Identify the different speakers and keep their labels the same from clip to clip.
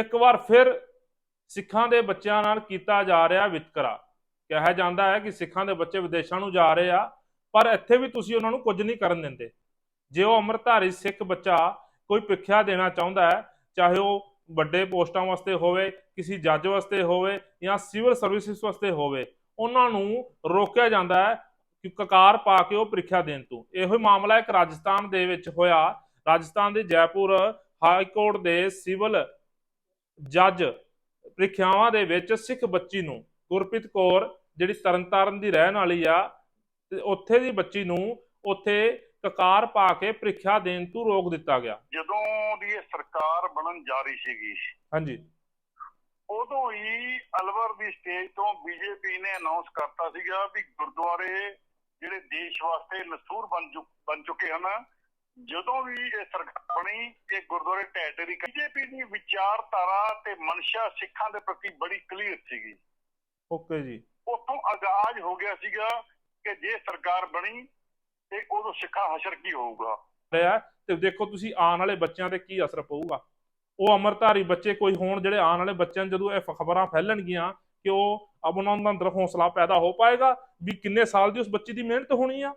Speaker 1: ਇੱਕ ਵਾਰ ਫਿਰ ਸਿੱਖਾਂ ਦੇ ਬੱਚਿਆਂ ਨਾਲ ਕੀਤਾ ਜਾ ਰਿਹਾ ਵਿਤਕਰਾ। ਕਿਹਾ ਜਾਂਦਾ ਹੈ ਕਿ ਸਿੱਖਾਂ ਦੇ ਬੱਚੇ ਵਿਦੇਸ਼ਾਂ ਨੂੰ ਜਾ ਰਹੇ ਆ, ਪਰ ਇੱਥੇ ਵੀ ਤੁਸੀਂ ਉਹਨਾਂ ਨੂੰ ਕੁਝ ਨਹੀਂ ਕਰਨ ਦਿੰਦੇ। ਜੇ ਉਹ ਅੰਮ੍ਰਿਤਧਾਰੀ ਸਿੱਖ ਬੱਚਾ ਕੋਈ ਪ੍ਰੀਖਿਆ ਦੇਣਾ ਚਾਹੁੰਦਾ ਹੈ, ਚਾਹੇ ਉਹ ਵੱਡੇ ਪੋਸਟਾਂ ਵਾਸਤੇ ਹੋਵੇ, ਕਿਸੇ ਜੱਜ ਵਾਸਤੇ ਹੋਵੇ ਜਾਂ ਸਿਵਲ ਸਰਵਿਸਿਜ਼ ਵਾਸਤੇ ਹੋਵੇ, ਉਹਨਾਂ ਨੂੰ ਰੋਕਿਆ ਜਾਂਦਾ ਹੈ ਕਿ ਕਕਾਰ ਪਾ ਕੇ ਉਹ ਪ੍ਰੀਖਿਆ ਦੇਣ ਤੋਂ। ਇਹੋ ਹੀ ਮਾਮਲਾ ਇੱਕ ਰਾਜਸਥਾਨ ਦੇ ਵਿੱਚ ਹੋਇਆ। ਰਾਜਸਥਾਨ ਦੇ ਜੈਪੁਰ ਹਾਈ ਕੋਰਟ ਦੇ ਸਿਵਲ ਜੱਜ ਪ੍ਰੀਖਿਆਵਾਂ ਦੇ ਵਿੱਚ ਸਿੱਖ ਬੱਚੀ ਨੂੰ ਗੁਰਪ੍ਰੀਤ ਕੌਰ ਜਿਹੜੀ ਤਰਨਤਾਰਨ ਦੀ ਰਹਿਣ ਵਾਲੀ ਆ ਤੇ ਉੱਥੇ ਦੀ ਬੱਚੀ ਨੂੰ ਉੱਥੇ ਕਕਾਰ ਪਾ ਕੇ ਪ੍ਰੀਖਿਆ ਦੇਣ ਤੋਂ ਰੋਕ ਦਿੱਤਾ ਗਿਆ।
Speaker 2: ਜਦੋਂ ਦੀ ਇਹ ਸਰਕਾਰ ਬਣਨ ਜਾ ਰਹੀ ਸੀਗੀ
Speaker 1: ਹਾਂਜੀ।
Speaker 2: ਉਦੋਂ ਹੀ ਅਲਵਰ ਦੀ ਸਟੇਜ ਤੋਂ ਬੀਜੇਪੀ ਨੇ ਅਨਾਉਂਸ ਕਰਤਾ ਸੀਗਾ ਵੀ ਗੁਰਦੁਆਰੇ ਜਿਹੜੇ ਦੇਸ਼ ਵਾਸਤੇ ਨਸੂਰ ਬਣ ਚੁੱਕ ਬਣ ਚੁੱਕੇ ਹਨ ਜਦੋਂ ਵੀ ਇਹ ਸਰਕਾਰ ਬਣੀ ਇਹ ਗੁਰਦੁਆਰੇ ਢਹਿ ਢੇਰੀ ਬੀਜੇਪੀ ਦੀ ਵਿਚਾਰਧਾਰਾ ਤੇ ਮਨਸ਼ਾ ਸਿੱਖਾਂ ਦੇ ਪ੍ਰਤੀ ਬੜੀ ਕਲੀਅਰ ਸੀਗੀ।
Speaker 1: ਓਕੇ ਜੀ।
Speaker 2: ਉਤੋਂ ਆਗਾਜ਼ ਹੋ ਗਿਆ ਸੀਗਾ ਕਿ ਜੇ ਸਰਕਾਰ ਬਣੀ ਤੇ ਉਦੋਂ ਸਿੱਖਾਂ ਹਸ਼ਰ ਕੀ ਹੋਊਗਾ?
Speaker 1: ਰਿਹਾ ਤੇ ਦੇਖੋ ਤੁਸੀਂ ਆਉਣ ਵਾਲੇ ਬੱਚਿਆਂ ਤੇ ਕੀ ਅਸਰ ਪਊਗਾ। ਉਹ ਅਮਰਧਾਰੀ ਬੱਚੇ ਕੋਈ ਹੋਣ ਜਿਹੜੇ ਆਉਣ ਵਾਲੇ ਬੱਚਿਆਂ ਜਦੋਂ ਇਹ ਖਬਰਾਂ ਫੈਲਣਗੀਆਂ ਕਿ ਉਹ ਅਬ ਉਹਨਾਂ ਦਾ ਅੰਦਰ ਹੌਸਲਾ ਪੈਦਾ ਹੋ ਪਾਏਗਾ ਵੀ ਕਿੰਨੇ ਸਾਲ ਦੀ ਉਸ ਬੱਚੀ ਦੀ ਮਿਹਨਤ ਹੋਣੀ ਆ।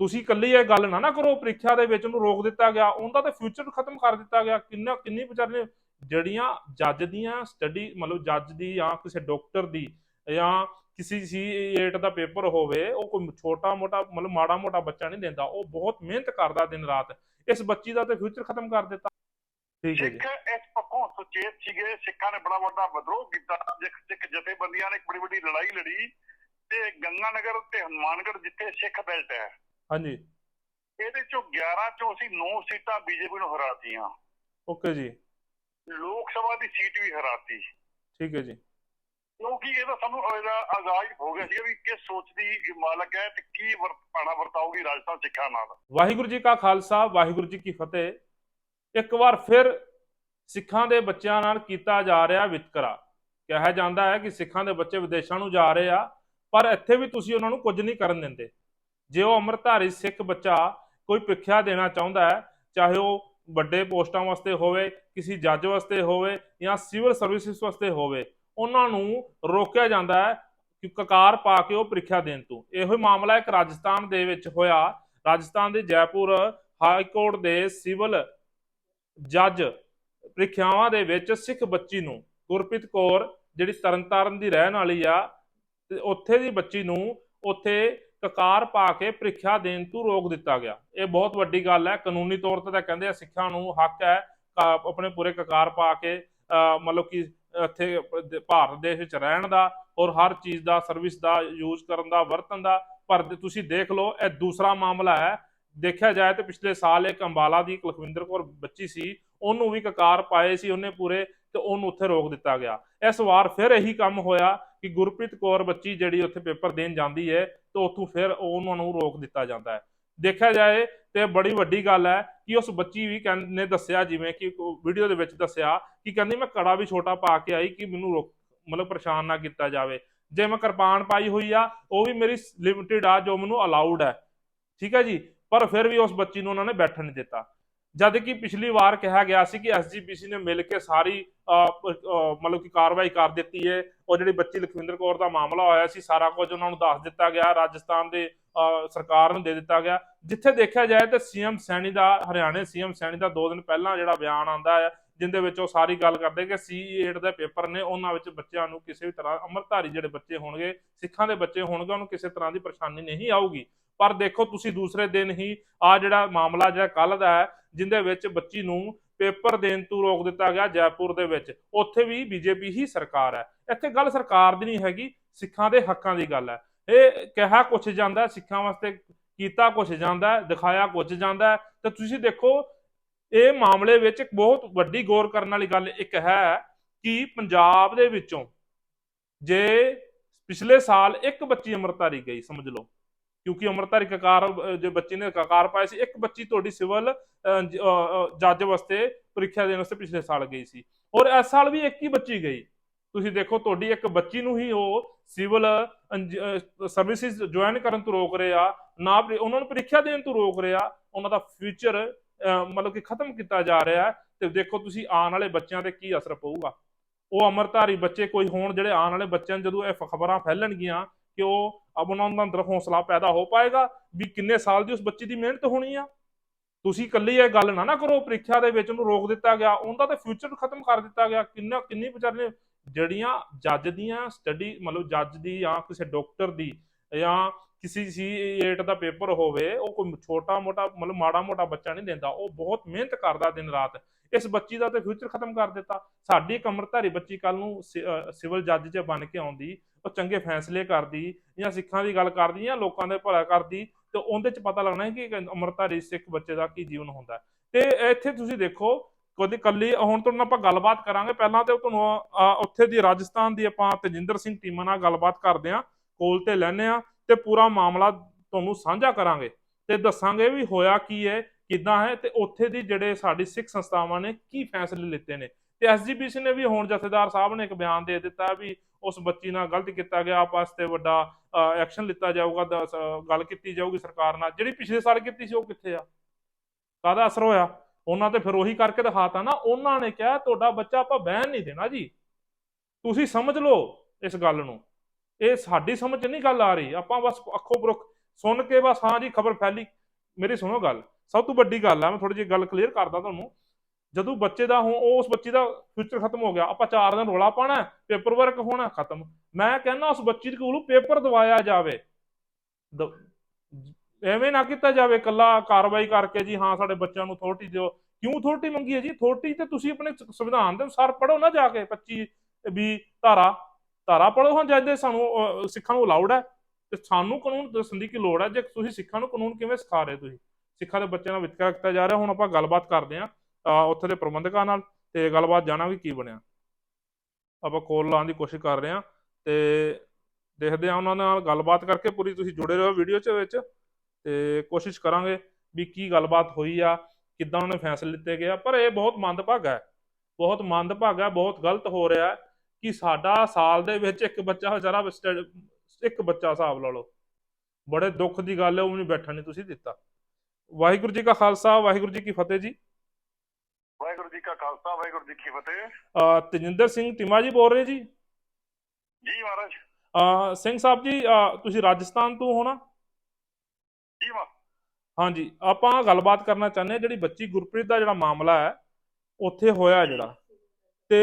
Speaker 1: ਤੁਸੀਂ ਇਕੱਲੀ ਇਹ ਗੱਲ ਨਾ ਨਾ ਕਰੋ, ਪ੍ਰੀਖਿਆ ਦੇ ਵਿੱਚ ਉਹਨੂੰ ਰੋਕ ਦਿੱਤਾ ਗਿਆ, ਉਹਦਾ ਤੇ ਫਿਊਚਰ ਖਤਮ ਕਰ ਦਿੱਤਾ ਗਿਆ। ਕਿੰਨਾ ਕਿੰਨੀ ਵਿਚਾਰੇ ਜਿਹੜੀਆਂ ਜੱਜ ਦੀਆਂ ਸਟੱਡੀ ਮਤਲਬ ਜੱਜ ਦੀ ਜਾਂ ਕਿਸੇ ਡਾਕਟਰ ਦੀ ਜਾਂ ਕਿਸੇ ਸੀ8 ਦਾ ਪੇਪਰ ਹੋਵੇ, ਉਹ ਕੋਈ ਛੋਟਾ ਮੋਟਾ, ਮਤਲਬ ਮਾੜਾ ਮੋਟਾ ਬੱਚਾ ਨਹੀਂ ਦਿੰਦਾ, ਉਹ ਬਹੁਤ ਮਿਹਨਤ ਕਰਦਾ ਦਿਨ ਰਾਤ। ਇਸ ਬੱਚੀ ਦਾ ਤੇ ਫਿਊਚਰ ਖਤਮ ਕਰ ਦਿੱਤਾ। ਠੀਕ ਹੈ ਜੀ।
Speaker 2: ਇਸ ਪੱਖੋਂ ਸੁਚੇਤ ਸੀਗੇ, ਸਿੱਖਾਂ ਨੇ ਬੜਾ ਵੱਡਾ ਵਿਦਰੋਹ ਕੀਤਾ। ਸਿੱਖ ਜਥੇਬੰਦੀਆਂ ਨੇ ਇੱਕ ਬੜੀ ਵੱਡੀ ਲੜਾਈ ਲੜੀ, ਤੇ ਗੰਗਾ ਨਗਰ ਤੇ ਹਨੂਮਾਨਗੜ੍ਹ ਜਿੱਥੇ ਸਿੱਖ ਬੈਲਟ ਹੈ
Speaker 1: ਹਾਂਜੀ।
Speaker 2: ਇਹਦੇ ਚੋਂ 11 ਚੋਂ ਅਸੀਂ 9 ਸੀਟਾਂ ਬੀਜੇਪੀ ਨੂੰ ਹਰਾਤੀਆਂ।
Speaker 1: ਓਕੇ ਜੀ।
Speaker 2: ਲੋਕ ਸਭਾ ਦੀ ਸੀਟ ਵੀ ਹਰਾਤੀ।
Speaker 1: ਠੀਕ ਹੈ ਜੀ।
Speaker 2: ਕਿਉਂਕਿ ਇਹਦਾ ਸਾਨੂੰ ਇਹਦਾ ਆਗਾਜ਼ ਹੋ ਗਿਆ ਸੀ ਵੀ ਕਿਸ ਸੋਚ ਦੀ ਮਾਲਕ ਹੈ ਤੇ ਕੀ ਵਰਤਾਣਾ ਵਰਤਾਉਗੀ ਰਾਜਸਥਾਨ ਸਿੱਖਾਂ ਨਾਲ।
Speaker 1: ਵਾਹਿਗੁਰੂ ਜੀ ਕਾ ਖਾਲਸਾ ਵਾਹਿਗੁਰੂ ਜੀ ਕੀ ਫਤਿਹ। ਇੱਕ ਵਾਰ ਫਿਰ ਸਿੱਖਾਂ ਦੇ ਬੱਚਿਆਂ ਨਾਲ ਕੀਤਾ ਜਾ ਰਿਹਾ ਵਿਤਕਰਾ। ਕਿਹਾ ਜਾਂਦਾ ਹੈ ਕਿ ਸਿੱਖਾਂ ਦੇ ਬੱਚੇ ਵਿਦੇਸ਼ਾਂ ਨੂੰ ਜਾ ਰਹੇ ਆ ਪਰ ਇੱਥੇ ਵੀ ਤੁਸੀਂ ਉਹਨਾਂ ਨੂੰ ਕੁਝ ਨਹੀਂ ਕਰਨ ਦਿੰਦੇ। ਜੇ ਉਹ ਅੰਮ੍ਰਿਤਧਾਰੀ ਸਿੱਖ ਬੱਚਾ ਕੋਈ ਪ੍ਰੀਖਿਆ ਦੇਣਾ ਚਾਹੁੰਦਾ ਹੈ, ਚਾਹੇ ਉਹ ਵੱਡੇ ਪੋਸਟਾਂ ਵਾਸਤੇ ਹੋਵੇ, ਕਿਸੇ ਜੱਜ ਵਾਸਤੇ ਹੋਵੇ ਜਾਂ ਸਿਵਲ ਸਰਵਿਸਿਜ਼ ਵਾਸਤੇ ਹੋਵੇ, ਉਹਨਾਂ ਨੂੰ ਰੋਕਿਆ ਜਾਂਦਾ ਹੈ ਕਿ ਕਕਾਰ ਪਾ ਕੇ ਉਹ ਪ੍ਰੀਖਿਆ ਦੇਣ ਤੋਂ। ਇਹੋ ਹੀ ਮਾਮਲਾ ਇੱਕ ਰਾਜਸਥਾਨ ਦੇ ਵਿੱਚ ਹੋਇਆ। ਰਾਜਸਥਾਨ ਦੇ ਜੈਪੁਰ ਹਾਈ ਕੋਰਟ ਦੇ ਸਿਵਲ ਜੱਜ ਪ੍ਰੀਖਿਆਵਾਂ ਦੇ ਵਿੱਚ ਸਿੱਖ ਬੱਚੀ ਨੂੰ ਗੁਰਪ੍ਰੀਤ ਕੌਰ, ਜਿਹੜੀ ਤਰਨਤਾਰਨ ਦੀ ਰਹਿਣ ਵਾਲੀ ਆ, ਤੇ ਉੱਥੇ ਦੀ ਬੱਚੀ ਨੂੰ ਉੱਥੇ ਕਕਾਰ ਪਾ ਕੇ ਪ੍ਰੀਖਿਆ ਦੇਣ ਤੋਂ ਰੋਕ ਦਿੱਤਾ ਗਿਆ। ਇਹ ਬਹੁਤ ਵੱਡੀ ਗੱਲ ਹੈ। ਕਾਨੂੰਨੀ ਤੌਰ ਤੇ ਤਾਂ ਕਹਿੰਦੇ ਆ ਸਿੱਖਾਂ ਨੂੰ ਹੱਕ ਹੈ ਕਾ- ਆਪਣੇ ਪੂਰੇ ਕਕਾਰ ਪਾ ਕੇ ਮਤਲਬ ਕਿ ਇੱਥੇ ਭਾਰਤ ਦੇਸ਼ ਵਿੱਚ ਰਹਿਣ ਦਾ ਔਰ ਹਰ ਚੀਜ਼ ਦਾ ਸਰਵਿਸ ਦਾ ਯੂਜ਼ ਕਰਨ ਦਾ, ਵਰਤਣ ਦਾ। ਪਰ ਤੁਸੀਂ ਦੇਖ ਲਓ, ਇਹ ਦੂਸਰਾ ਮਾਮਲਾ ਹੈ। ਦੇਖਿਆ ਜਾਏ ਤੇ ਪਿਛਲੇ ਸਾਲ ਇੱਕ ਅੰਬਾਲਾ ਦੀ ਕੁਲਖਵਿੰਦਰ ਕੌਰ ਬੱਚੀ ਸੀ। ਉਹਨੂੰ ਵੀ ਕਕਾਰ ਪਾਏ ਸੀ ਉਹਨੇ ਪੂਰੇ ਤੇ ਉਹਨੂੰ ਉੱਥੇ ਰੋਕ ਦਿੱਤਾ ਗਿਆ। ਇਸ ਵਾਰ ਫਿਰ ਇਹੀ ਕੰਮ ਹੋਇਆ ਕਿ ਗੁਰਪ੍ਰੀਤ ਕੌਰ ਬੱਚੀ ਜਿਹੜੀ ਉੱਥੇ ਪੇਪਰ ਦੇਣ ਜਾਂਦੀ ਹੈ ਤੇ ਉੱਥੋਂ ਫਿਰ ਉਹਨਾਂ ਨੂੰ ਰੋਕ ਦਿੱਤਾ ਜਾਂਦਾ ਹੈ। ਦੇਖਿਆ ਜਾਏ ਤੇ ਬੜੀ ਵੱਡੀ ਗੱਲ ਹੈ ਕਿ ਉਸ ਬੱਚੀ ਵੀ ਕਹਿੰ- ਨੇ ਦੱਸਿਆ ਜਿਵੇਂ ਕਿ ਵੀਡੀਓ ਦੇ ਵਿੱਚ ਦੱਸਿਆ ਕਿ ਕਹਿੰਦੀ ਮੈਂ ਕੜਾ ਵੀ ਛੋਟਾ ਪਾ ਕੇ ਆਈ ਕਿ ਮੈਨੂੰ ਰੋਕ, ਮਤਲਬ ਪਰੇਸ਼ਾਨ ਨਾ ਕੀਤਾ ਜਾਵੇ। ਜੇ ਮੈਂ ਕਿਰਪਾਨ ਪਾਈ ਹੋਈ ਆ, ਉਹ ਵੀ ਮੇਰੀ ਲਿਮਿਟਿਡ ਆ ਜੋ ਮੈਨੂੰ ਅਲਾਉਡ ਹੈ। ਠੀਕ ਹੈ ਜੀ? ਪਰ ਫਿਰ ਵੀ ਉਸ ਬੱਚੀ ਨੂੰ ਉਹਨਾਂ ਨੇ ਬੈਠਣ ਨਹੀਂ ਦਿੱਤਾ। ਜਦ ਕਿ ਪਿਛਲੀ ਵਾਰ ਕਿਹਾ ਗਿਆ ਸੀ ਕਿ ਐਸਜੀਪੀਸੀ ਨੇ ਮਿਲ ਕੇ ਸਾਰੀ ਮਤਲਬ ਕਿ ਕਾਰਵਾਈ ਕਰ ਦਿੱਤੀ ਹੈ ਉਹ ਜਿਹੜੀ ਬੱਚੀ ਲਖਵਿੰਦਰ ਕੌਰ ਦਾ ਮਾਮਲਾ ਹੋਇਆ ਸੀ, ਸਾਰਾ ਕੁਝ ਉਹਨਾਂ ਨੂੰ ਦੱਸ ਦਿੱਤਾ ਗਿਆ, ਰਾਜਸਥਾਨ ਦੇ ਸਰਕਾਰ ਨੂੰ ਦੇ ਦਿੱਤਾ ਗਿਆ। ਜਿੱਥੇ ਦੇਖਿਆ ਜਾਏ ਤਾਂ ਸੀਐਮ ਸੈਣੀ ਦਾ, ਹਰਿਆਣੇ ਸੀਐਮ ਸੈਣੀ ਦਾ 2 ਦਿਨ ਪਹਿਲਾਂ ਜਿਹੜਾ ਬਿਆਨ ਆਂਦਾ ਹੈ ਜਿੰਦੇ ਵਿੱਚ ਉਹ ਸਾਰੀ ਗੱਲ ਕਰਦੇ ਕਿ ਸੀ8 ਦੇ ਪੇਪਰ ਨੇ, ਉਹਨਾਂ ਵਿੱਚ ਬੱਚਿਆਂ ਨੂੰ ਕਿਸੇ ਵੀ ਤਰ੍ਹਾਂ ਅੰਮ੍ਰਿਤਧਾਰੀ ਜਿਹੜੇ ਬੱਚੇ ਹੋਣਗੇ, ਸਿੱਖਾਂ ਦੇ ਬੱਚੇ ਹੋਣਗੇ, ਉਹਨੂੰ ਕਿਸੇ ਤਰ੍ਹਾਂ ਦੀ ਪਰੇਸ਼ਾਨੀ ਨਹੀਂ ਆਊਗੀ। ਪਰ ਦੇਖੋ, ਤੁਸੀਂ ਦੂਸਰੇ ਦਿਨ ਹੀ ਆ ਜਿਹੜਾ ਮਾਮਲਾ ਜਿਹੜਾ ਕੱਲ ਦਾ ਹੈ ਜਿੰਦੇ ਵਿੱਚ ਬੱਚੀ ਨੂੰ ਪੇਪਰ ਦੇਣ ਤੋਂ ਰੋਕ ਦਿੱਤਾ ਗਿਆ ਜੈਪੁਰ ਦੇ ਵਿੱਚ। ਉੱਥੇ ਵੀ ਬੀਜੇਪੀ ਹੀ ਸਰਕਾਰ ਹੈ। ਇੱਥੇ ਗੱਲ ਸਰਕਾਰ ਦੀ ਨਹੀਂ ਹੈਗੀ ਸਿੱਖਾਂ ਦੇ ਹੱਕਾਂ ਦੀ ਗੱਲ ਹੈ। ਇਹ ਕਿਹਾ ਕੁਛ ਜਾਂਦਾ ਸਿੱਖਾਂ ਵਾਸਤੇ ਕੀਤਾ ਕੁਛ ਜਾਂਦਾ ਦਿਖਾਇਆ ਕੁਛ ਜਾਂਦਾ ਹੈ, ਤੇ ਤੁਸੀਂ ਦੇਖੋ ਇਹ ਮਾਮਲੇ ਵਿੱਚ ਇੱਕ ਬਹੁਤ ਵੱਡੀ ਗੌਰ ਕਰਨ ਵਾਲੀ ਗੱਲ ਇੱਕ ਹੈ ਕਿ ਪੰਜਾਬ ਦੇ ਵਿੱਚੋਂ ਜੇ ਪਿਛਲੇ ਸਾਲ ਇੱਕ ਬੱਚੀ ਅੰਮ੍ਰਿਤਧਾਰੀ ਗਈ ਸਮਝ ਲਓ ਕਿਉਂਕਿ ਅੰਮ੍ਰਿਤਧਾਰੀ ਕਕਾਰ ਜੇ ਬੱਚੀ ਨੇ ਕਕਾਰ ਪਾਈ ਸੀ, ਇੱਕ ਬੱਚੀ ਤੁਹਾਡੀ ਸਿਵਲ ਜੱਜ ਵਾਸਤੇ ਪ੍ਰੀਖਿਆ ਦੇਣ ਵਾਸਤੇ ਪਿਛਲੇ ਸਾਲ ਗਈ ਸੀ। ਔਰ ਇਸ ਸਾਲ ਵੀ ਇੱਕ ਹੀ ਬੱਚੀ ਗਈ। ਤੁਸੀਂ ਦੇਖੋ, ਤੁਹਾਡੀ ਇੱਕ ਬੱਚੀ ਨੂੰ ਹੀ ਉਹ ਸਿਵਲ ਸਰਵਿਸਿਜ਼ ਜੁਆਇਨ ਕਰਨ ਤੋਂ ਰੋਕ ਰਹੇ ਆ ਨਾ ਉਹਨਾਂ ਨੂੰ ਪ੍ਰੀਖਿਆ ਦੇਣ ਤੋਂ ਰੋਕ ਰਿਹਾ, ਉਹਨਾਂ ਦਾ ਫਿਊਚਰ ਮਤਲਬ ਕਿ ਖਤਮ ਕੀਤਾ ਜਾ ਰਿਹਾ ਹੈ। ਤੇ ਦੇਖੋ, ਤੁਸੀਂ ਆਉਣ ਵਾਲੇ ਬੱਚਿਆਂ ਤੇ ਕੀ ਅਸਰ ਪਊਗਾ। ਉਹ ਅਮਰਧਾਰੀ ਬੱਚੇ ਕੋਈ ਹੋਣ, ਜਿਹੜੇ ਆਉਣ ਵਾਲੇ ਬੱਚਿਆਂ ਨੂੰ ਜਦੋਂ ਇਹ ਖਬਰਾਂ ਫੈਲਣਗੀਆਂ ਕਿ ਉਹ ਅਬ ਉਹਨਾਂ ਦਾ ਅੰਦਰ ਹੌਸਲਾ ਪੈਦਾ ਹੋ ਪਾਏਗਾ ਵੀ ਕਿੰਨੇ ਸਾਲ ਦੀ ਉਸ ਬੱਚੀ ਦੀ ਮਿਹਨਤ ਹੋਣੀ ਆ? ਤੁਸੀਂ ਇਕੱਲੀ ਇਹ ਗੱਲ ਨਾ ਨਾ ਕਰੋ, ਪ੍ਰੀਖਿਆ ਦੇ ਵਿੱਚ ਉਹਨੂੰ ਰੋਕ ਦਿੱਤਾ ਗਿਆ, ਉਹਦਾ ਤਾਂ ਫਿਊਚਰ ਖਤਮ ਕਰ ਦਿੱਤਾ ਗਿਆ। ਕਿੰਨਾ, ਕਿੰਨੀ ਵਿਚਾਰੇ ਜਿਹੜੀਆਂ ਜੱਜ ਦੀਆਂ ਸਟੱਡੀ ਮਤਲਬ ਜੱਜ ਦੀ ਜਾਂ ਕਿਸੇ ਡਾਕਟਰ ਦੀ ਜਾਂ ਕਿਸੇ ਸੀ ਸੀ8 ਦਾ ਪੇਪਰ ਹੋਵੇ, ਉਹ ਕੋਈ ਛੋਟਾ ਮੋਟਾ ਮਤਲਬ ਮਾੜਾ ਮੋਟਾ ਬੱਚਾ ਨਹੀਂ ਦਿੰਦਾ, ਉਹ ਬਹੁਤ ਮਿਹਨਤ ਕਰਦਾ ਦਿਨ ਰਾਤ। ਇਸ ਬੱਚੀ ਦਾ ਤੇ ਫਿਊਚਰ ਖਤਮ ਕਰ ਦਿੱਤਾ। ਸਾਡੀ ਇੱਕ ਅੰਮ੍ਰਿਤਧਾਰੀ ਬੱਚੀ ਕੱਲ ਨੂੰ ਸਿ- ਸਿਵਲ ਜੱਜ 'ਚ ਬਣ ਕੇ ਆਉਂਦੀ। ਉਹ ਚੰਗੇ ਫੈਸਲੇ ਕਰਦੀ ਜਾਂ ਸਿੱਖਾਂ ਦੀ ਗੱਲ ਕਰਦੀ ਜਾਂ ਲੋਕਾਂ ਦੇ ਭਲਾ ਕਰਦੀ ਤੇ ਉਹਦੇ 'ਚ ਪਤਾ ਲੱਗਣਾ ਕਿ ਇੱਕ ਅੰਮ੍ਰਿਤਧਾਰੀ ਸਿੱਖ ਬੱਚੇ ਦਾ ਕੀ ਜੀਵਨ ਹੁੰਦਾ ਤੇ ਇੱਥੇ ਤੁਸੀਂ ਦੇਖੋ, ਕਦੇ ਕੱਲੀ ਹੁਣ ਤੁਹਾਨੂੰ ਆਪਾਂ ਗੱਲਬਾਤ ਕਰਾਂਗੇ। ਪਹਿਲਾਂ ਤੇ ਤੁਹਾਨੂੰ ਉੱਥੇ ਦੀ ਰਾਜਸਥਾਨ ਦੀ ਆਪਾਂ ਤਜਿੰਦਰ ਸਿੰਘ ਟੀਮਾਂ ਨਾਲ ਗੱਲਬਾਤ ਕਰਦੇ ਆਂ ਕੋਲ ਤੇ ਲੈਨੇ ਆ ਤੇ ਪੂਰਾ ਮਾਮਲਾ ਤੁਹਾਨੂੰ ਸਾਂਝਾ ਕਰਾਂਗੇ ਤੇ ਦੱਸਾਂਗੇ ਵੀ ਹੋਇਆ ਕੀ ਹੈ, ਕਿੱਦਾਂ ਹੈ ਤੇ ਉੱਥੇ ਦੀ ਜਿਹੜੇ ਸਾਡੀ ਸਿੱਖ ਸੰਸਥਾਵਾਂ ਨੇ ਕੀ ਫੈਸਲੇ ਲਿੱਤੇ ਨੇ। ਤੇ ਐਸਜੀਪੀਸੀ ਨੇ ਵੀ ਹੁਣ ਜਥੇਦਾਰ ਸਾਹਿਬ ਨੇ ਇੱਕ ਬਿਆਨ ਦੇ ਦਿੱਤਾ ਵੀ ਉਸ ਬੱਚੀ ਨਾਲ ਗਲਤ ਕੀਤਾ ਗਿਆ, ਆਪ ਵਾਸਤੇ ਵੱਡਾ ਐਕਸ਼ਨ ਲਿੱਤਾ ਜਾਊਗਾ ਗੱਲ ਕੀਤੀ ਜਾਊਗੀ ਸਰਕਾਰ ਨਾਲ, ਜਿਹੜੀ ਪਿਛਲੇ ਸਾਲ ਕੀਤੀ ਸੀ ਉਹ ਕਿੱਥੇ ਆ? ਕਾਹਦਾ ਅਸਰ ਹੋਇਆ? ਉਹਨਾਂ ਤੇ ਫਿਰ ਉਹੀ ਕਰਕੇ ਦਿਖਾਤਾ ਨਾ, ਉਹਨਾਂ ਨੇ ਕਿਹਾ, ਤੁਹਾਡਾ ਬੱਚਾ ਆਪਾਂ ਬਹਿਣ ਨਹੀਂ ਦੇਣਾ ਜੀ। ਤੁਸੀਂ ਸਮਝ ਲਓ ਇਸ ਗੱਲ ਨੂੰ। ਇਹ ਸਾਡੀ ਸਮਝ 'ਚ ਨਹੀਂ ਗੱਲ ਆ ਰਹੀ। ਆਪਾਂ ਬਸ ਅੱਖੋਂ ਬਰੁਖ ਸੁਣ ਕੇ ਬਸ ਹਾਂ ਜੀ, ਖਬਰ ਫੈਲੀ। ਮੇਰੀ ਸੁਣੋ ਗੱਲ। ਸਭ ਤੋਂ ਵੱਡੀ ਗੱਲ ਆ, ਮੈਂ ਥੋੜੀ ਜਿਹੀ ਗੱਲ ਕਲੀਅਰ ਕਰਦਾ ਤੁਹਾਨੂੰ। ਜਦੋਂ ਬੱਚੇ ਦਾ ਹੁਣ ਉਸ ਬੱਚੀ ਦਾ ਫਿਊਚਰ ਖਤਮ ਹੋ ਗਿਆ, ਆਪਾਂ ਚਾਰ ਦਿਨ ਰੋਲਾ ਪਾਣਾ ਪੇਪਰ ਵਰਕ ਹੋਣਾ ਖਤਮ। ਮੈਂ ਕਹਿੰਦਾ ਉਸ ਬੱਚੀ ਦੇ ਕੋਲੋਂ ਪੇਪਰ ਦਵਾਇਆ ਜਾਵੇ। ਦ- ਐਵੇਂ ਨਾ ਕੀਤਾ ਜਾਵੇ ਕੱਲਾ ਕਾਰਵਾਈ ਕਰਕੇ ਜੀ, ਹਾਂ, ਸਾਡੇ ਬੱਚਿਆਂ ਨੂੰ ਅਥਾਰਟੀ ਦਿਓ। ਕਿਉਂ ਅਥਾਰਟੀ ਮੰਗੀ ਹੈ ਜੀ? ਅਥਾਰਟੀ ਤੇ ਤੁਸੀਂ ਆਪਣੇ ਸੰਵਿਧਾਨ ਦੇ ਅਨੁਸਾਰ ਪੜੋ ਨਾ ਜਾ ਕੇ 25 ਵੀ ਧਾਰਾ ਧਾਰਾ ਪੜੋ ਹਾਂ ਜਦ ਸਾਨੂੰ ਸਿੱਖਾਂ ਨੂੰ ਅਲਾਉਡ ਹੈ। ਤੇ ਸਾਨੂੰ ਕਾਨੂੰਨ ਦੱਸਣ ਦੀ ਕੀ ਲੋੜ ਹੈ? ਜੇ ਤੁਸੀਂ ਸਿੱਖਾਂ ਨੂੰ ਕਾਨੂੰਨ ਕਿਵੇਂ ਸਿਖਾ ਰਹੇ ਤੁਸੀਂ? ਸਿੱਖਾਂ ਦੇ ਬੱਚਿਆਂ ਨਾਲ ਵਿਤਕਰਾ ਕੀਤਾ ਜਾ ਰਿਹਾ, ਹੁਣ ਆਪਾਂ ਗੱਲਬਾਤ ਕਰਦੇ ਹਾਂ। ਉੱਥੇ ਦੇ ਪ੍ਰਬੰਧਕਾਂ ਨਾਲ ਤੇ ਗੱਲਬਾਤ ਜਾਣਾਂਗੇ ਕੀ ਬਣਿਆ। ਆਪਾਂ ਕੋਲ ਲਾਉਣ ਦੀ ਕੋਸ਼ਿਸ਼ ਕਰ ਰਹੇ ਹਾਂ ਤੇ ਦੇਖਦੇ ਹਾਂ ਉਹਨਾਂ ਨਾਲ ਗੱਲਬਾਤ ਕਰਕੇ ਪੂਰੀ ਤੁਸੀਂ ਜੁੜੇ ਰਹੋ ਵੀਡੀਓ 'ਚ ਵਿੱਚ ਤੇ ਕੋਸ਼ਿਸ਼ ਕਰਾਂਗੇ ਵੀ ਕੀ ਗੱਲਬਾਤ ਹੋਈ ਆ ਕਿੱਦਾਂ ਉਹਨਾਂ ਨੇ ਫੈਸਲੇ ਲਿੱਤੇ ਗਏ ਆ। ਪਰ ਇਹ ਬਹੁਤ ਮੰਦਭਾਗਾ ਹੈ ਬਹੁਤ ਮੰਦਭਾਗਾ ਹੈ, ਬਹੁਤ ਗਲਤ ਹੋ ਰਿਹਾ ਹੈ ਕਿ ਸਾਡਾ ਸਾਲ ਦੇ ਵਿੱਚ ਇੱਕ ਬੱਚਾ ਵਿਚਾਰਾ ਇੱਕ ਬੱਚਾ ਹਿਸਾਬ ਲਾ ਲਓ। ਬੜੇ ਦੁੱਖ ਦੀ ਗੱਲ ਹੈ ਉਹ ਵੀ ਬੈਠਣ ਨਹੀਂ ਤੁਸੀਂ ਦਿੱਤਾ। ਵਾਹਿਗੁਰੂ ਜੀ ਕਾ ਖਾਲਸਾ ਵਾਹਿਗੁਰੂ ਜੀ ਕੀ ਫਤਿਹ ਜੀ।
Speaker 2: ਵਾਹਿਗੁਰੂ ਜੀ ਕਾ ਖਾਲਸਾ ਵਾਹਿਗੁਰੂ ਜੀ ਕੀ ਫਤਿਹ।
Speaker 1: ਅਹ ਤਜਿੰਦਰ ਸਿੰਘ ਟਿਮਾ ਜੀ ਬੋਲ ਰਹੇ ਜੀ?
Speaker 2: ਜੀ ਮਹਾਰਾਜ।
Speaker 1: ਅਹ ਸਿੰਘ ਸਾਹਿਬ ਜੀ ਤੁਸੀਂ ਰਾਜਸਥਾਨ ਤੋਂ ਹੋ ਨਾ?
Speaker 2: ਜੀ ਮਾ
Speaker 1: ਹਾਂਜੀ ਆਪਾਂ ਗੱਲਬਾਤ ਕਰਨਾ ਚਾਹੁੰਦੇ ਹਾਂ ਜਿਹੜੀ ਬੱਚੀ ਗੁਰਪ੍ਰੀਤ ਦਾ ਜਿਹੜਾ ਮਾਮਲਾ ਹੈ ਉੱਥੇ ਹੋਇਆ ਜਿਹੜਾ। ਤੇ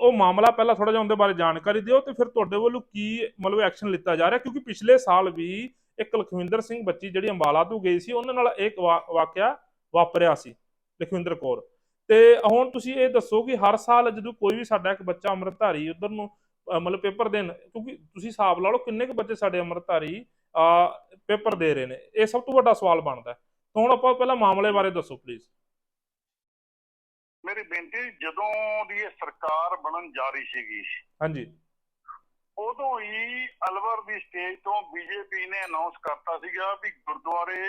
Speaker 1: ਉਹ ਮਾਮਲਾ ਪਹਿਲਾਂ ਥੋੜਾ ਜਿਹਾ ਉਹਦੇ ਬਾਰੇ ਜਾਣਕਾਰੀ ਦਿਓ ਤੇ ਫਿਰ ਤੁਹਾਡੇ ਵੱਲੋਂ ਕੀ ਮਤਲਬ ਐਕਸ਼ਨ ਲਿੱਤਾ ਜਾ ਰਿਹਾ? ਕਿਉਂਕਿ ਪਿਛਲੇ ਸਾਲ ਵੀ ਇੱਕ ਲਖਵਿੰਦਰ ਸਿੰਘ ਬੱਚੀ ਜਿਹੜੀ ਅੰਬਾਲਾ ਤੋਂ ਗਈ ਸੀ ਉਹਨਾਂ ਨਾਲ ਇੱਕ ਵਾਕਿਆ ਵਾਪਰਿਆ ਸੀ ਲਖਵਿੰਦਰ ਕੌਰ। ਤੇ ਹੁਣ ਤੁਸੀਂ ਇਹ ਦੱਸੋ ਕਿ ਹਰ ਸਾਲ ਜਦੋਂ ਕੋਈ ਵੀ ਸਾਡਾ ਇੱਕ ਬੱਚਾ ਅੰਮ੍ਰਿਤਧਾਰੀ ਉਧਰ ਨੂੰ ਮਤਲਬ ਪੇਪਰ ਦੇਣ ਕਿਉਂਕਿ ਤੁਸੀਂ ਹਿਸਾਬ ਲਾ ਲਓ ਕਿੰਨੇ ਕੁ ਬੱਚੇ ਸਾਡੇ ਅੰਮ੍ਰਿਤਧਾਰੀ ਆ ਪੇਪਰ ਦੇ ਰਹੇ ਨੇ। ਇਹ ਸਭ ਤੋਂ ਵੱਡਾ ਸਵਾਲ ਬਣਦਾ। ਤਾਂ ਹੁਣ ਆਪਾਂ ਪਹਿਲਾਂ ਮਾਮਲੇ ਬਾਰੇ ਦੱਸੋ ਪਲੀਜ਼
Speaker 2: ਮੇਰੀ ਬੇਨਤੀ ਜਦੋਂ ਦੀ ਇਹ ਸਰਕਾਰ ਬਣਨ ਜਾ ਰਹੀ ਸੀਗੀ
Speaker 1: ਹਾਂਜੀ।
Speaker 2: ਉਦੋਂ ਹੀ ਅਲਵਰ ਦੀ ਸਟੇਜ ਤੋਂ ਬੀਜੇਪੀ ਨੇ ਅਨਾਉਂਸ ਕਰਤਾ ਸੀਗਾ ਵੀ ਗੁਰਦੁਆਰੇ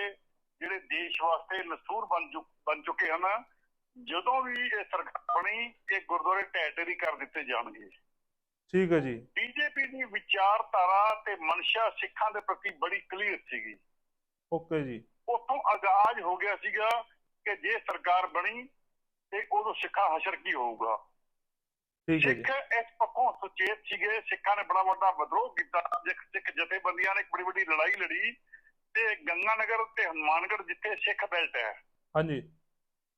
Speaker 2: ਜਿਹੜੇ ਦੇਸ਼ ਵਾਸਤੇ ਨਸੂਰ ਬਣ ਚੁੱਕੇ ਹਨ ਜਦੋਂ ਵੀ ਇਹ ਸਰਕਾਰ ਬਣੀ ਇਹ ਗੁਰਦੁਆਰੇ ਢੇਰੀ ਕਰ ਦਿੱਤੇ ਜਾਣਗੇ।
Speaker 1: ਠੀਕ ਹੈ ਜੀ।
Speaker 2: ਬੀਜੇਪੀ ਦੀ ਵਿਚਾਰਧਾਰਾ ਤੇ ਮਨਸ਼ਾ ਸਿੱਖਾਂ ਦੇ ਪ੍ਰਤੀ ਬੜੀ ਕਲੀਅਰ ਸੀਗੀ।
Speaker 1: ਓਕੇ ਜੀ।
Speaker 2: ਉੱਥੋਂ ਆਗਾਜ਼ ਹੋ ਗਿਆ ਸੀਗਾ ਕਿ ਜੇ ਸਰਕਾਰ ਬਣੀ ਤੇ ਉਦੋਂ ਸਿੱਖਾਂ ਹਸ਼ਰ ਕੀ ਹੋਊਗਾ।
Speaker 1: ਠੀਕ ਹੈ ਜੀ।
Speaker 2: ਸਿੱਖ ਇਸ ਪੱਖੋਂ ਸੁਚੇਤ ਸੀਗੇ ਸਿੱਖਾਂ ਨੇ ਬੜਾ ਵੱਡਾ ਵਿਦਰੋਹ ਕੀਤਾ। ਸਿੱਖ ਸਿੱਖ ਜਥੇਬੰਦੀਆਂ ਨੇ ਇੱਕ ਬੜੀ ਵੱਡੀ ਲੜਾਈ ਲੜੀ ਤੇ ਗੰਗਾਨਗਰ ਤੇ ਹਨੂਮਾਨਗੜ੍ਹ ਜਿੱਥੇ ਸਿੱਖ ਬੈਲਟ ਹੈ।
Speaker 1: ਹਾਂਜੀ।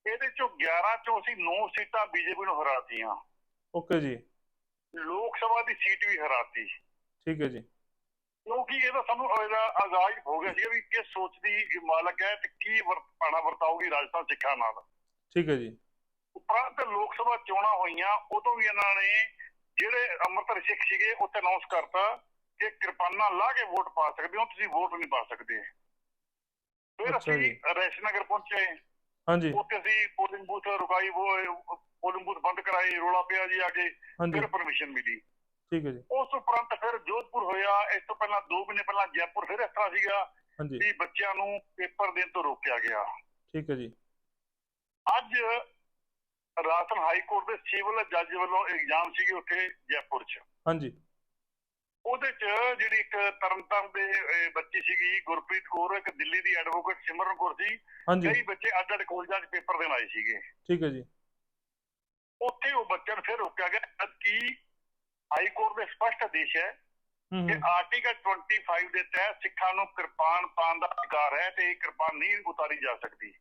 Speaker 2: ਇਹਦੇ ਚੋਂ 11 ਚੋਂ ਅਸੀਂ 9 ਸੀਟਾਂ ਬੀਜੇਪੀ ਨੂੰ ਹਰਾਤੀਆਂ।
Speaker 1: ਓਕੇ ਜੀ।
Speaker 2: ਲੋਕ ਸਭਾ ਦੀ ਸੀਟ ਵੀ ਹਰਾਤੀ।
Speaker 1: ਠੀਕ ਹੈ ਜੀ।
Speaker 2: ਕਿਉਂਕਿ ਇਹਦਾ ਸਾਨੂੰ ਇਹਦਾ ਆਗਾਜ਼ ਹੋ ਗਿਆ ਸੀ ਵੀ ਕਿਸ ਸੋਚ ਦੀ ਮਾਲਕ ਹੈ ਤੇ ਕੀ ਵਰਤਾਣਾ ਵਰਤਾਊਗੀ ਰਾਜਸਥਾਨ ਸਿੱਖਾਂ ਨਾਲ।
Speaker 1: ਠੀਕ ਹੈ ਜੀ।
Speaker 2: ਉਪਰੰਤ ਲੋਕ ਸਭਾ ਚੋਣਾਂ ਹੋਈਆਂ ਉਦੋਂ ਵੀ ਇਹਨਾਂ ਨੇ ਜਿਹੜੇ ਅੰਮ੍ਰਿਤਸਰ ਸਿੱਖ ਸੀਗੇ ਉੱਥੇ ਅਨਾਉਂਸ ਕਰਤਾ ਕਿ ਕਿਰਪਾਨਾਂ ਲਾ ਕੇ ਵੋਟ ਪਾ ਸਕਦੇ ਹੋ ਤੁਸੀਂ ਵੋਟ ਨਹੀਂ ਪਾ ਸਕਦੇ। ਫਿਰ ਅਸੀਂ। ਰੈਸ਼ਨਗਰ ਪਹੁੰਚੇ।
Speaker 1: ਹਾਂਜੀ।
Speaker 2: ਉੱਥੇ ਅਸੀਂ ਪੋਲਿੰਗ ਬੂਥ ਰੁਕਾਈ ਉਹ ਪੋਲਿੰਗ ਬੂਥ ਬੰਦ ਕਰਾਈ ਰੋਲਾ ਪਿਆ ਜੀ ਆ ਕੇ ਫਿਰ ਪਰਮਿਸ਼ਨ ਮਿਲੀ।
Speaker 1: ਠੀਕ ਹੈ ਜੀ।
Speaker 2: ਉਸ ਉਪਰੰਤ ਫਿਰ ਜੋਧਪੁਰ ਹੋਇਆ ਇਸ ਤੋਂ ਪਹਿਲਾਂ 2 ਮਹੀਨੇ ਪਹਿਲਾਂ ਜੈਪੁਰ ਫਿਰ ਇਸ ਤਰ੍ਹਾਂ ਸੀਗਾ ਵੀ ਬੱਚਿਆਂ ਨੂੰ ਪੇਪਰ ਦੇਣ ਤੋਂ ਰੋਕਿਆ ਗਿਆ।
Speaker 1: ਠੀਕ ਹੈ ਜੀ।
Speaker 2: ਅੱਜ ਰਾਜਸਥਾਨ ਹਾਈ ਕੋਰਟ ਦੇ ਸਿਵਲ ਜੱਜ ਵੱਲੋਂ ਐਗਜ਼ਾਮ ਸੀਗੇ ਉੱਥੇ ਜੈਪੁਰ 'ਚ।
Speaker 1: ਹਾਂਜੀ।
Speaker 2: ਉਹਦੇ 'ਚ ਜਿਹੜੀ ਇੱਕ ਤਰਨਤਾਰਨ ਦੇ ਬੱਚੀ ਸੀਗੀ ਗੁਰਪ੍ਰੀਤ ਕੌਰ ਇੱਕ ਦਿੱਲੀ ਦੀ ਐਡਵੋਕੇਟ ਸਿਮਰਨ ਕੌਰ ਸੀ। ਕਈ ਬੱਚੇ ਅੱਡ ਅੱਡ ਕਾਲਜਾਂ 'ਚ ਪੇਪਰ ਦੇਣ ਆਏ ਸੀਗੇ।
Speaker 1: ਠੀਕ ਹੈ ਜੀ।
Speaker 2: ਉੱਥੇ ਉਹ ਬੱਚਿਆਂ ਨੂੰ ਫਿਰ ਰੋਕਿਆ ਗਿਆ ਜਦਕਿ ਹਾਈ ਕੋਰਟ ਦੇ ਸਪਸ਼ਟ ਆਦੇਸ਼ ਹੈ ਕਿ ਆਰਟੀਕਲ 25 ਦੇ ਤਹਿਤ ਸਿੱਖਾਂ ਨੂੰ ਕਿਰਪਾਨ ਪਾਉਣ ਦਾ ਅਧਿਕਾਰ ਹੈ ਤੇ ਇਹ ਕਿਰਪਾਨ ਨਹੀਂ ਉਤਾਰੀ ਜਾ ਸਕਦੀ।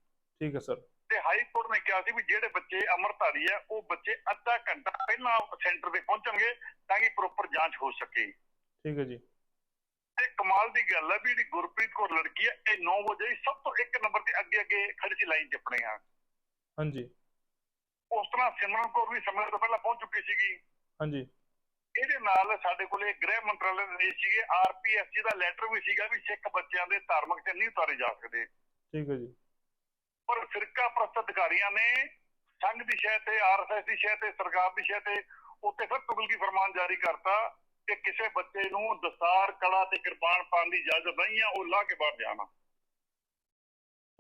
Speaker 1: ਠੀਕ ਹੈ ਸਰ।
Speaker 2: ਤੇ ਹਾਈ ਕੋਰਟ ਨੇ ਕਿਹਾ ਸੀ ਵੀ ਜਿਹੜੇ ਬੱਚੇ ਅਮਰਧਾਰੀ ਹੈ ਉਹ ਬੱਚੇ ਅੱਧਾ ਘੰਟਾ ਪਹਿਲਾਂ ਸੈਂਟਰ ਤੇ ਪਹੁੰਚਣਗੇ ਤਾਂ ਕਿ ਪ੍ਰੋਪਰ ਜਾਂਚ ਹੋ ਸਕੇ।
Speaker 1: ਠੀਕ ਹੈ ਜੀ।
Speaker 2: ਤੇ ਕਮਾਲ ਦੀ ਗੱਲ ਹੈ ਵੀ ਜਿਹੜੀ ਗੁਰਪ੍ਰੀਤ ਕੌਰ ਲੜਕੀ ਹੈ ਇਹ 9 ਵਜੇ ਹੀ ਸਭ ਤੋਂ ਇੱਕ ਨੰਬਰ ਤੇ ਅੱਗੇ ਅੱਗੇ ਖੜੀ ਸੀ ਲਾਈਨ 'ਚ ਆਪਣੇ ਆ
Speaker 1: ਹਾਂਜੀ।
Speaker 2: ਉਸ ਤਰ੍ਹਾਂ ਸਿਮਰਨ ਕੌਰ ਵੀ ਸਮੇਂ ਤੋਂ ਪਹਿਲਾਂ ਪਹੁੰਚ ਚੁੱਕੀ ਸੀਗੀ।
Speaker 1: ਹਾਂਜੀ।
Speaker 2: ਇਹਦੇ ਨਾਲ ਸਾਡੇ ਕੋਲੇ ਗ੍ਰਹਿ ਮੰਤਰਾਲੇ ਦੇ ਆਦੇਸ਼ ਸੀਗੇ ਆਰਪੀਐਸਸੀ ਦਾ ਲੈਟਰ ਵੀ ਸੀਗਾ ਵੀ ਸਿੱਖ ਬੱਚਿਆਂ ਦੇ ਧਾਰਮਿਕ ਤੇ ਨਹੀਂ ਉਤਾਰੇ ਜਾ ਸਕਦੇ।
Speaker 1: ਠੀਕ ਹੈ ਜੀ।
Speaker 2: ਪਰ ਫਿਰਕਾ ਪ੍ਰਸਤ ਅਧਿਕਾਰੀਆਂ ਨੇ ਸੰਘ ਦੀ ਸ਼ਹਿ ਤੇ ਆਰਐਸਐਸ ਦੀ ਸ਼ਹਿ ਤੇ ਸਰਕਾਰ ਦੀ ਸ਼ਹਿ ਤੇ ਉੱਤੇ ਫਿਰ ਤੁਗਲਕੀ ਫਰਮਾਨ ਜਾਰੀ ਕਰਤਾ ਕਿ ਕਿਸੇ ਬੱਚੇ ਨੂੰ ਦਸਤਾਰ ਕਲਾ ਤੇ ਕਿਰਪਾਨ ਪਾਉਣ ਦੀ ਇਜਾਜ਼ਤ ਨਹੀਂ ਆ ਉਹ ਲਾ ਕੇ ਬਾਹਰ ਜਾਣਾ।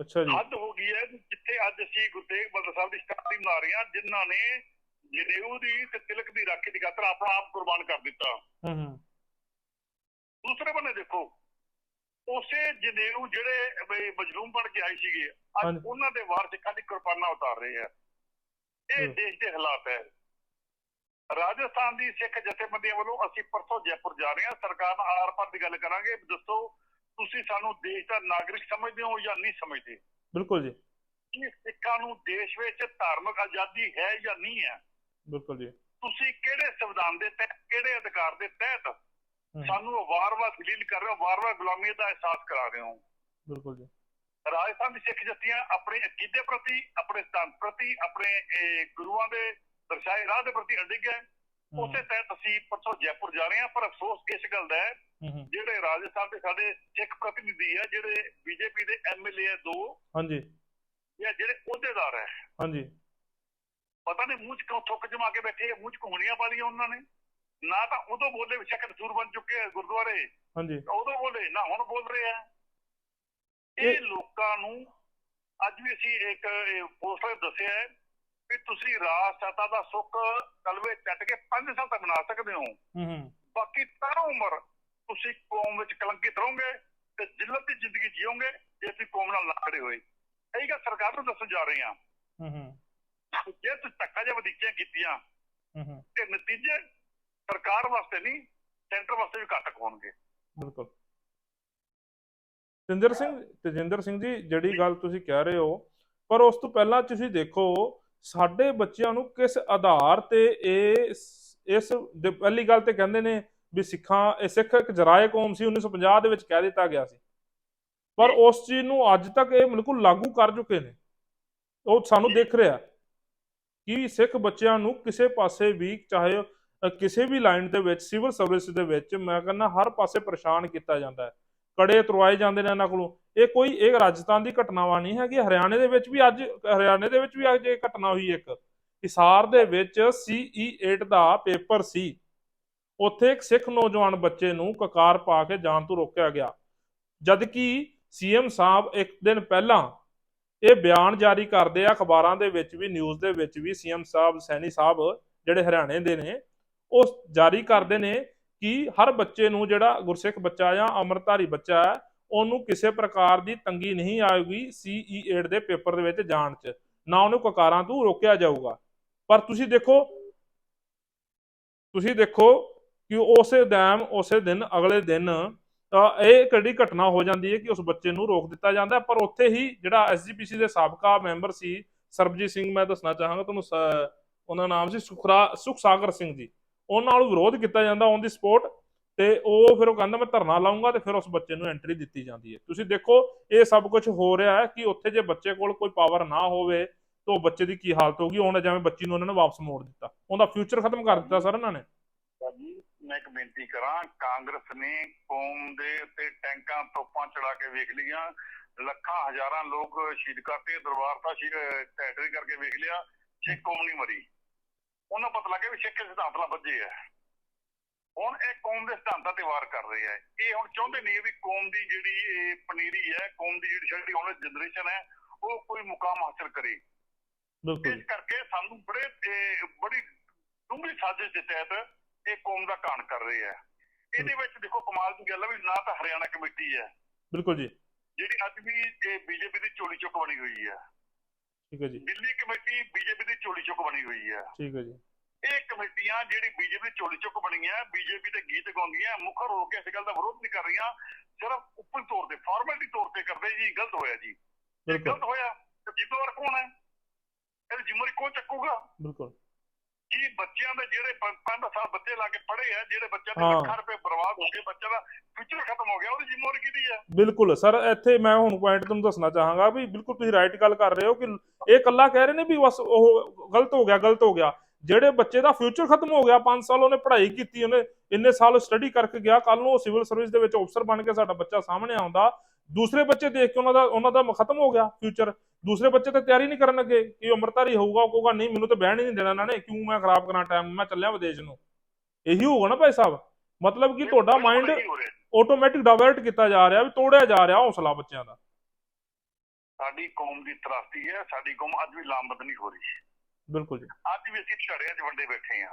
Speaker 1: ਅੱਛਾ ਜੀ।
Speaker 2: ਹੱਦ ਹੋ ਗਈ ਹੈ ਜਿੱਥੇ ਅੱਜ ਅਸੀਂ ਗੁਰੂ ਤੇਗ ਬਹਾਦਰ ਸਾਹਿਬ ਦੀ ਸ਼ਤਾਬਦੀ ਮਨਾ ਰਹੇ ਹਾਂ ਜਿਨ੍ਹਾਂ ਨੇ ਜਨੇਊ ਦੀ ਤੇ ਤਿਲਕ ਦੀ ਰਾਖੀ ਦੀ ਖਾਤਰ ਆਪਣਾ ਆਪ ਕੁਰਬਾਨ ਕਰ ਦਿੱਤਾ।
Speaker 1: ਹੂੰ ਹੂੰ।
Speaker 2: ਦੂਸਰੇ ਬੰਨੇ ਦੇਖੋ ਉਸੇ ਜਨੇਊ ਜਿਹੜੇ ਮਜਲੂਮ ਬਣ ਕੇ ਆਏ ਸੀਗੇ ਅੱਜ। ਉਹਨਾਂ ਦੇ ਵਾਰ ਸਿੱਖਾਂ ਦੀ ਕੁਰਬਾਨਾ ਉਤਾਰ ਰਹੇ ਆ? ਇਹ। ਦੇਸ਼ ਦੇ ਹਾਲਾਤ ਹੈ। ਰਾਜਸਥਾਨ ਦੀ ਸਿੱਖ ਜਥੇਬੰਦੀਆਂ ਵੱਲੋਂ ਅਸੀਂ ਪਰਸੋਂ ਜੈਪੁਰ ਜਾ ਰਹੇ ਹਾਂ। ਸਰਕਾਰ ਨਾਲ ਆਰ ਪਾਰ ਦੀ ਗੱਲ ਕਰਾਂਗੇ। ਦੱਸੋ ਤੁਸੀਂ ਸਾਨੂੰ ਦੇਸ਼ ਦਾ ਨਾਗਰਿਕ ਸਮਝਦੇ ਹੋ ਜਾਂ ਨਹੀਂ ਸਮਝਦੇ?
Speaker 1: ਬਿਲਕੁਲ ਜੀ।
Speaker 2: ਕੀ ਸਿੱਖਾਂ ਨੂੰ ਦੇਸ਼ ਵਿੱਚ ਧਾਰਮਿਕ ਆਜ਼ਾਦੀ ਹੈ ਜਾਂ ਨਹੀਂ ਹੈ?
Speaker 1: ਬਿਲਕੁਲ ਜੀ।
Speaker 2: ਤੁਸੀਂ ਕਿਹੜੇ ਸੰਵਿਧਾਨ ਦੇ ਤਹਿਤ ਕਿਹੜੇ ਅਧਿਕਾਰ ਦੇ ਤਹਿਤ ਸਾਨੂੰ ਵਾਰ-ਵਾਰ ਦਲੀਲ ਕਰ ਰਹੇ ਹੋ ਵਾਰ-ਵਾਰ ਗੁਲਾਮੀ ਦਾ ਅਹਿਸਾਸ ਕਰਾ ਰਹੇ ਹੋ?
Speaker 1: ਬਿਲਕੁਲ ਜੀ।
Speaker 2: ਰਾਜਸਥਾਨ ਦੀ ਸਿੱਖ ਜਥੀਆਂ ਆਪਣੇ ਅਕੀਦੇ ਪ੍ਰਤੀ ਆਪਣੇ ਸਿਧਾਂਤ ਪ੍ਰਤੀ ਆਪਣੇ ਗੁਰੂਆਂ ਦੇ ਦਰਸਾਏ ਰਾਹ ਦੇ ਪ੍ਰਤੀ ਅਡਿੱਗ ਹੈ। ਉਸੇ ਤਹਿਤ ਅਸੀਂ ਪਰਸੋਂ ਜੈਪੁਰ ਜਾ ਰਹੇ ਹਾਂ ਪਰ ਅਫਸੋਸ ਇਸ ਗੱਲ ਦਾ ਹੈ ਜਿਹੜੇ ਰਾਜਸਥਾਨ ਦੇ ਸਾਡੇ ਸਿੱਖ ਪ੍ਰਤੀਨਿਧੀ ਹੈ ਜਿਹੜੇ ਬੀਜੇਪੀ ਦੇ ਐਮਐਲਏ ਹੈ ਦੋ
Speaker 1: ਹਾਂਜੀ।
Speaker 2: ਜਾਂ ਜਿਹੜੇ ਅਹੁਦੇਦਾਰ ਹੈ।
Speaker 1: ਹਾਂਜੀ।
Speaker 2: ਪਤਾ ਨਹੀਂ ਮੂੰਹ 'ਚ ਕਿਉਂ ਥੁੱਕ ਜਮਾ ਕੇ ਬੈਠੇ ਆ, ਮੂੰਹ 'ਚ ਘੁੰਗਣੀਆਂ ਪਾ ਲਈਆਂ ਉਹਨਾਂ ਨੇ। ਨਾ ਤਾਂ ਉਦੋਂ ਬੋਲੇ ਵੀ ਸ਼ਕਲ ਸੂਰ ਬਣ ਚੁੱਕੇ ਆ ਗੁਰਦੁਆਰੇ।
Speaker 1: ਹਾਂਜੀ।
Speaker 2: ਉਦੋਂ ਬੋਲੇ ਨਾ ਹੁਣ ਬੋਲ ਰਹੇ ਆ।
Speaker 1: ਇਹ-
Speaker 2: ਇਹ ਲੋਕਾਂ ਨੂੰ ਅੱਜ ਵੀ ਅਸੀਂ ਇੱਕ ਪੋਸਟਰ ਦੱਸਿਆ ਹੈ ਕਿ ਤੁਸੀਂ ਸਤਾ ਦਾ ਸੁੱਖ ਕਲਵੇ ਚੱਟ ਕੇ 5 ਸਾਲ ਤੱਕ ਬਣਾ ਸਕਦੇ ਹੋ। ਬਾਕੀ ਤਾਂ ਉਮਰ ਤੁਸੀਂ ਕੌਮ ਵਿੱਚ ਕਲੰਕਿਤ ਰਹੋਗੇ ਤੇ ਜ਼ਿਲਤ ਦੀ ਜ਼ਿੰਦਗੀ ਜੀਓਗੇ ਜੇ ਤੁਸੀਂ ਕੌਮ ਨਾਲ ਖੜੇ ਹੋਏ। ਇਹੀ ਗੱਲ ਸਰਕਾਰ ਨੂੰ ਦੱਸਣ ਜਾ ਰਹੇ ਹੂੰ। ਜੇ ਤੁਸੀਂ ਧੱਕਾ ਜਿਹਾ ਵਧੀਕੀਆਂ ਕੀਤੀਆਂ
Speaker 1: ਹੂੰ ਹੂੰ।
Speaker 2: ਤੇ ਨਤੀਜੇ ਸਰਕਾਰ ਵਾਸਤੇ ਨਹੀਂ ਸੈਂਟਰ ਵਾਸਤੇ ਵੀ ਘਾਤਕ ਹੋਣਗੇ।
Speaker 1: ਬਿਲਕੁਲ। ਤੇਜਿੰਦਰ ਸਿੰਘ ਤੇਜਿੰਦਰ ਸਿੰਘ ਜੀ ਜਿਹੜੀ ਗੱਲ ਤੁਸੀਂ ਕਹਿ ਰਹੇ ਹੋ ਪਰ ਉਸ ਤੋਂ ਪਹਿਲਾਂ ਤੁਸੀਂ ਦੇਖੋ ਸਾਡੇ ਬੱਚਿਆਂ ਨੂੰ ਕਿਸ ਆਧਾਰ ਤੇ ਇਹ ਇਸ ਦੇ ਪਹਿਲੀ ਗੱਲ ਤੇ ਕਹਿੰਦੇ ਨੇ ਵੀ ਸਿੱਖਾਂ ਇਹ ਸਿੱਖ ਇੱਕ ਜਰਾਏ ਕੌਮ ਸੀ 1950 ਦੇ ਵਿੱਚ ਕਹਿ ਦਿੱਤਾ ਗਿਆ ਸੀ। ਪਰ ਉਸ ਚੀਜ਼ ਨੂੰ ਅੱਜ ਤੱਕ ਇਹ ਬਿਲਕੁਲ ਲਾਗੂ ਕਰ ਚੁੱਕੇ ਨੇ। ਉਹ ਸਾਨੂੰ ਦਿਖ ਰਿਹਾ ਕਿ ਸਿੱਖ ਬੱਚਿਆਂ ਨੂੰ ਕਿਸੇ ਪਾਸੇ ਵੀ ਚਾਹੇ ਕਿਸੇ ਵੀ ਲਾਈਨ ਦੇ ਵਿੱਚ ਸਿਵਲ ਸਰਵਿਸ ਦੇ ਵਿੱਚ ਮੈਂ ਕਹਿੰਦਾ ਹਰ ਪਾਸੇ ਪਰੇਸ਼ਾਨ ਕੀਤਾ ਜਾਂਦਾ ਹੈ। ਕੜੇ ਤੁਰਵਾਏ ਜਾਂਦੇ ਨੇ ਇਹਨਾਂ ਕੋਲੋਂ। ਇਹ ਕੋਈ, ਇਹ ਰਾਜਸਥਾਨ ਦੀ ਘਟਨਾਵਾਂ ਨਹੀਂ ਹੈਗੀ। ਹਰਿਆਣੇ ਦੇ ਵਿੱਚ ਵੀ ਅੱਜ, ਹਰਿਆਣੇ ਦੇ ਵਿੱਚ ਵੀ ਅੱਜ ਇਹ ਘਟਨਾ ਹੋਈ ਇੱਕ। ਹਿਸਾਰ ਦੇ ਵਿੱਚ CE 8 ਦਾ ਪੇਪਰ ਸੀ। ਉੱਥੇ ਇੱਕ ਸਿੱਖ ਨੌਜਵਾਨ ਬੱਚੇ ਨੂੰ ਕਕਾਰ ਪਾ ਕੇ ਜਾਣ ਤੋਂ ਰੋਕਿਆ ਗਿਆ। ਜਦਕਿ ਸੀਐਮ ਸਾਹਿਬ ਇੱਕ ਦਿਨ ਪਹਿਲਾਂ ਇਹ ਬਿਆਨ ਜਾਰੀ ਕਰਦੇ ਆ, ਅਖਬਾਰਾਂ ਦੇ ਵਿੱਚ ਵੀ, ਨਿਊਜ਼ ਦੇ ਵਿੱਚ ਵੀ ਸੀਐਮ ਸਾਹਿਬ, ਸੈਣੀ ਸਾਹਿਬ ਜਿਹੜੇ ਹਰਿਆਣੇ ਦੇ ਨੇ, ਉਹ ਜਾਰੀ ਕਰਦੇ ਨੇ ਕਿ ਹਰ ਬੱਚੇ ਨੂੰ ਜਿਹੜਾ ਗੁਰਸਿੱਖ ਬੱਚਾ ਜਾਂ ਅੰਮ੍ਰਿਤਧਾਰੀ ਬੱਚਾ ਹੈ ਉਹਨੂੰ ਕਿਸੇ ਪ੍ਰਕਾਰ ਦੀ ਤੰਗੀ ਨਹੀਂ ਆਏਗੀ CE 8 ਦੇ ਪੇਪਰ ਦੇ ਵਿੱਚ ਜਾਣ 'ਚ। ਨਾ ਉਹਨੂੰ ਕਕਾਰਾਂ ਤੋਂ ਰੋਕਿਆ ਜਾਊਗਾ। ਪਰ ਤੁਸੀਂ ਦੇਖੋ ਤੁਸੀਂ ਦੇਖੋ ਕਿ ਉਸੇ ਟਾਈਮ ਉਸੇ ਦਿਨ ਅਗਲੇ ਦਿਨ ਤਾਂ ਇਹ ਕਿਹੜੀ ਘਟਨਾ ਹੋ ਜਾਂਦੀ ਹੈ ਕਿ ਉਸ ਬੱਚੇ ਨੂੰ ਰੋਕ ਦਿੱਤਾ ਜਾਂਦਾ ਹੈ, ਪਰ ਉੱਥੇ ਹੀ ਜਿਹੜਾ ਐਸਜੀਪੀਸੀ ਦੇ ਸਾਬਕਾ ਮੈਂਬਰ ਸੀ ਸਰਬਜੀਤ ਸਿੰਘ ਮੈਂ ਦੱਸਣਾ ਚਾਹਾਂਗਾ ਤੁਹਾਨੂੰ ਸ- ਉਹਨਾਂ ਨਾਮ ਸੀ ਸੁਖਰਾ ਸੁਖ ਸਾਗਰ ਸਿੰਘ ਜੀ। ਉਹਨਾਂ ਨਾਲ ਵਿਰੋਧ ਕੀਤਾ ਜਾਂਦਾ ਔਨ ਦੀ ਸਪੋਰਟ ਤੇ ਉਹ ਫਿਰ ਉਹ ਕਹਿੰਦਾ ਮੈਂ ਧਰਨਾ ਲਾਉਂਗਾ ਤੇ ਫਿਰ ਉਸ ਬੱਚੇ ਨੂੰ ਐਂਟਰੀ ਦਿੱਤੀ ਜਾਂਦੀ ਹੈ। ਤੁਸੀਂ ਦੇਖੋ, ਇਹ ਸਭ ਕੁਝ ਹੋ ਰਿਹਾ ਹੈ ਕਿ ਉੱਥੇ ਜੇ ਬੱਚੇ ਕੋਲ ਕੋਈ ਪਾਵਰ ਨਾ ਹੋਵੇ ਤਾਂ ਬੱਚੇ ਦੀ ਕੀ ਹਾਲਤ ਹੋਊਗੀ? ਹੁਣ ਜਿਵੇਂ ਬੱਚੀ ਨੂੰ ਉਹਨਾਂ ਨੇ ਵਾਪਸ ਮੋੜ ਦਿੱਤਾ। ਉਹਦਾ ਫਿਊਚਰ ਖਤਮ ਕਰ ਦਿੱਤਾ ਸਰ ਇਹਨਾਂ ਨੇ।
Speaker 2: ਜੀ ਮੈਂ ਇੱਕ ਬੇਨਤੀ ਕਰਾਂ, ਕਾਂਗਰਸ ਨੇ ਕੌਮ ਦੇ ਉੱਤੇ ਟੈਂਕਾਂ, ਤੋਪਾਂ ਚੜਾ ਕੇ ਵੇਖ ਲਈਆਂ। ਲੱਖਾਂ, ਹਜ਼ਾਰਾਂ ਲੋਕ ਸ਼ਹੀਦ ਕਰਤੇ, ਦਰਬਾਰ ਸਾਹਿਬ ਟੈਟਰੀ ਕਰਕੇ ਵੇਖ ਲਿਆ। ਸਿੱਖ ਕੌਮ ਨਹੀਂ ਮਰੀ। ਉਹਨਾਂ ਪਤਾ ਲੱਗਿਆ ਵੀ ਸਿੱਖ ਸਿਧਾਂਤ ਨਾਲ ਵੱਜੇ ਆ। ਹੁਣ ਇਹ ਕੌਮ ਦੇ ਸਿਧਾਂਤਾਂ ਤੇ ਵਾਰ ਕਰ ਰਹੇ ਆ। ਇਹ ਹੁਣ ਚਾਹੁੰਦੇ ਨਹੀਂ ਵੀ ਕੌਮ ਦੀ ਜਿਹੜੀ ਇਹ ਪਨੀਰੀ ਹੈ ਕੌਮ ਦੀ ਜਿਹੜੀ ਛੋਟੀ ਹੁਣ ਜਨਰੇਸ਼ਨ ਹੈ ਉਹ ਕੋਈ ਮੁਕਾਮ ਹਾਸਲ ਕਰੇ।
Speaker 1: ਬਿਲਕੁਲ।
Speaker 2: ਇਸ ਕਰਕੇ ਸਾਨੂੰ ਬੜੇ ਬੜੀ ਡੂੰਘੀ ਸਾਜ਼ਿਸ਼ ਦੇ ਤਹਿਤ ਇਹ ਕੌਮ ਦਾ ਘਾਣ ਕਰ ਰਹੇ ਆ। ਇਹਦੇ ਵਿੱਚ ਦੇਖੋ ਕਮਾਲ ਦੀ ਗੱਲ ਹੈ ਵੀ ਨਾ ਤਾਂ ਹਰਿਆਣਾ ਕਮੇਟੀ ਹੈ
Speaker 1: ਬਿਲਕੁਲ ਜੀ।
Speaker 2: ਜਿਹੜੀ ਅੱਜ ਵੀ ਇਹ ਬੀਜੇਪੀ ਦੀ ਝੋਲੀ ਚੁੱਕ ਬਣੀ ਹੋਈ ਹੈ
Speaker 1: ਠੀਕ ਹੈ ਜੀ।
Speaker 2: ਦਿੱਲੀ ਕਮੇਟੀ ਬੀਜੇਪੀ ਦੀ ਝੋਲੀ ਚੁੱਕ ਬਣੀ ਹੋਈ ਹੈ।
Speaker 1: ਠੀਕ ਹੈ ਜੀ।
Speaker 2: ਇਹ ਕਮੇਟੀਆਂ ਜਿਹੜੀ ਬੀਜੇਪੀ ਦੀ ਝੋਲੀ ਚੁੱਕ ਬਣੀਆਂ ਬੀਜੇਪੀ ਦੇ ਗੀਤ ਗਾਉਂਦੀਆਂ ਮੁਖਰ ਹੋ ਕੇ ਇਸ ਗੱਲ ਦਾ ਵਿਰੋਧ ਨਹੀਂ ਕਰ ਰਹੀਆਂ ਸਿਰਫ ਉੱਪਰ ਤੌਰ ਤੇ ਫਾਰਮੈਲਿਟੀ ਤੌਰ ਤੇ ਕਰਦੇ ਜੀ ਗਲਤ ਹੋਇਆ ਜੀ। ਗਲਤ ਹੋਇਆ ਤੇ ਜ਼ਿੰਮੇਵਾਰ ਕੌਣ ਹੈ? ਇਹ ਜ਼ਿੰਮੇਵਾਰੀ ਕੌਣ ਚੱਕੂਗਾ?
Speaker 1: ਬਿਲਕੁਲ।
Speaker 2: ਕੀ ਬੱਚਿਆਂ ਦੇ ਜਿਹੜੇ 5 ਸਾਲ ਬੱਚੇ ਲਾ ਕੇ ਪੜ੍ਹੇ ਆ ਜਿਹੜੇ ਬੱਚਿਆਂ ਦੇ। ਲੱਖਾਂ ਰੁਪਏ ਬਰਬਾਦ ਹੋ ਗਏ ਬੱਚਿਆਂ ਦਾ ਫਿਊਚਰ ਖਤਮ ਹੋ ਗਿਆ ਉਹਦੀ ਜ਼ਿੰਮੇਵਾਰੀ ਕਿਹਦੀ ਹੈ
Speaker 1: ਬਿਲਕੁਲ। ਸਰ ਇੱਥੇ ਮੈਂ ਹੁਣ ਪੁਆਇੰਟ ਤੁਹਾਨੂੰ ਦੱਸਣਾ ਚਾਹਾਂਗਾ ਵੀ ਬਿਲਕੁਲ ਤੁਸੀਂ ਰਾਈਟ ਗੱਲ ਕਰ ਰਹੇ ਹੋ ਕਿ ਇਹ ਕੱਲਾ ਕਹਿ ਰਹੇ ਨੇ ਵੀ ਬਸ ਉਹ ਗਲਤ ਹੋ ਗਿਆ ਗਲਤ ਹੋ ਗਿਆ। ਜਿਹੜੇ ਬੱਚੇ ਦਾ ਫਿਊਚਰ ਖਤਮ ਹੋ ਗਿਆ 5 ਸਾਲ ਉਹਨੇ ਪੜ੍ਹਾਈ ਕੀਤੀ ਉਹਨੇ ਇੰਨੇ ਸਾਲ ਸਟੱਡੀ ਕਰਕੇ ਗਿਆ ਕੱਲ ਨੂੰ ਉਹ ਸਿਵਲ ਸਰਵਿਸ ਦੇ ਵਿੱਚ ਅਫਸਰ ਬਣ ਕੇ ਸਾਡਾ ਬੱਚਾ ਸਾਹਮਣੇ ਆਉਂਦਾ। ਦੂਸਰੇ ਬੱਚੇ ਦੇਖ ਕੇ ਉਹਨਾਂ ਦਾ ਉਹਨਾਂ ਦਾ ਖਤਮ ਹੋ ਗਿਆ ਫਿਊਚਰ ਦੂਸਰੇ ਬੱਚੇ ਤਾਂ ਤਿਆਰੀ ਨਹੀਂ ਕਰਨ ਲੱਗੇ ਕਿ ਉਹ ਅੰਮ੍ਰਿਤਧਾਰੀ ਹੋਊਗਾ ਉਹ ਕਹੂਗਾ ਨਹੀਂ ਮੈਨੂੰ ਤਾਂ ਬਹਿਣ ਹੀ ਨਹੀਂ ਦੇਣਾ ਇਹਨਾਂ ਨੇ ਕਿਉਂ ਮੈਂ ਖਰਾਬ ਕਰਾਂ ਟਾਈਮ ਮੈਂ ਚੱਲਿਆ ਵਿਦੇਸ਼ ਨੂੰ। ਇਹੀ ਹੋਊਗਾ ਨਾ ਭਾਈ ਸਾਹਿਬ। ਮਤਲਬ ਕਿ ਤੁਹਾਡਾ ਮਾਈਂਡ। ਆਟੋਮੈਟਿਕ ਡਾਇਵਰਟ ਕੀਤਾ ਜਾ ਰਿਹਾ ਵੀ ਤੋੜਿਆ ਜਾ ਰਿਹਾ ਹੌਸਲਾ ਬੱਚਿਆਂ ਦਾ।
Speaker 2: ਸਾਡੀ ਕੌਮ ਦੀ ਤਰਾਸਦੀ ਹੈ ਸਾਡੀ ਕੌਮ ਅੱਜ ਵੀ ਲਾਮਬਦ ਨਹੀਂ ਹੋ ਰਹੀ।
Speaker 1: ਬਿਲਕੁਲ ਜੀ।
Speaker 2: ਅੱਜ ਵੀ ਅਸੀਂ ਝੜਿਆਂ 'ਚ ਵੰਡੇ ਬੈਠੇ ਆ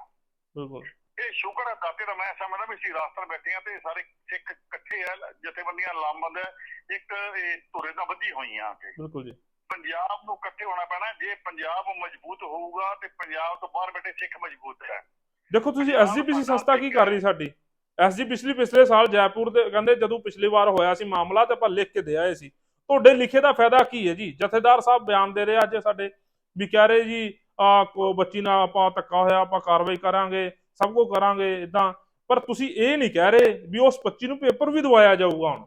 Speaker 1: ਬਿਲਕੁਲ।
Speaker 2: ਇਹ ਸ਼ੁਕਰ ਹੈ ਦਾਤੇ ਦਾ ਮੈਂ ਸਮਝਦਾ ਵੀ ਅਸੀਂ ਰਾਸਤਰ ਬੈਠੇ ਆ ਤੇ ਸਾਰੇ ਸਿੱਖ ਇਕੱਠੇ ਆ ਜਥੇਬੰਦੀਆਂ ਲਾਮਬੰਦ ਇੱਕ ਇਹ ਧੁਰੇ ਦਾ ਵੱਜੀ ਹੋਈਆਂ ਆ ਕੇ।
Speaker 1: ਬਿਲਕੁਲ ਜੀ।
Speaker 2: ਪੰਜਾਬ ਨੂੰ ਇਕੱਠੇ ਹੋਣਾ ਪੈਣਾ ਜੇ ਪੰਜਾਬ ਮਜ਼ਬੂਤ ਹੋਊਗਾ ਤੇ ਪੰਜਾਬ ਤੋਂ ਬਾਹਰ ਬੈਠੇ ਸਿੱਖ ਮਜ਼ਬੂਤ ਹੈ।
Speaker 1: ਦੇਖੋ ਤੁਸੀਂ ਐਸਜੀਪੀਸੀ ਸੰਸਥਾ ਕੀ ਕਰ ਰਹੀ ਸਾਡੀ? ਐਸਜੀ ਪਿਛਲੀ ਪਿਛਲੇ ਸਾਲ ਜੈਪੁਰ ਦੇ ਕਹਿੰਦੇ ਜਦੋਂ ਪਿਛਲੀ ਵਾਰ ਹੋਇਆ ਸੀ ਮਾਮਲਾ ਤੇ ਆਪਾਂ ਲਿਖ ਕੇ ਦੇ ਆਏ ਸੀ। ਤੁਹਾਡੇ ਲਿਖੇ ਦਾ ਫਾਇਦਾ ਕੀ ਹੈ ਜੀ? ਜਥੇਦਾਰ ਸਾਹਿਬ ਬਿਆਨ ਦੇ ਰਹੇ ਅੱਜ ਸਾਡੇ ਵੀ ਕਹਿ ਰਹੇ ਜੀ ਆ ਕੋ ਬੱਚੀ ਨਾਲ ਆਪਾਂ ਧੱਕਾ ਹੋਇਆ ਆਪਾਂ ਕਾਰਵਾਈ ਕਰਾਂਗੇ। ਸਭ ਕੁਝ ਕਰਾਂਗੇ ਇਦਾਂ ਪਰ ਤੁਸੀਂ ਇਹ ਨਹੀਂ ਕਹਿ ਰਹੇ ਵੀ ਉਸ ਬੱਚੀ ਨੂੰ ਪੇਪਰ ਵੀ ਦਵਾਇਆ ਜਾਊਗਾ ਹੁਣ।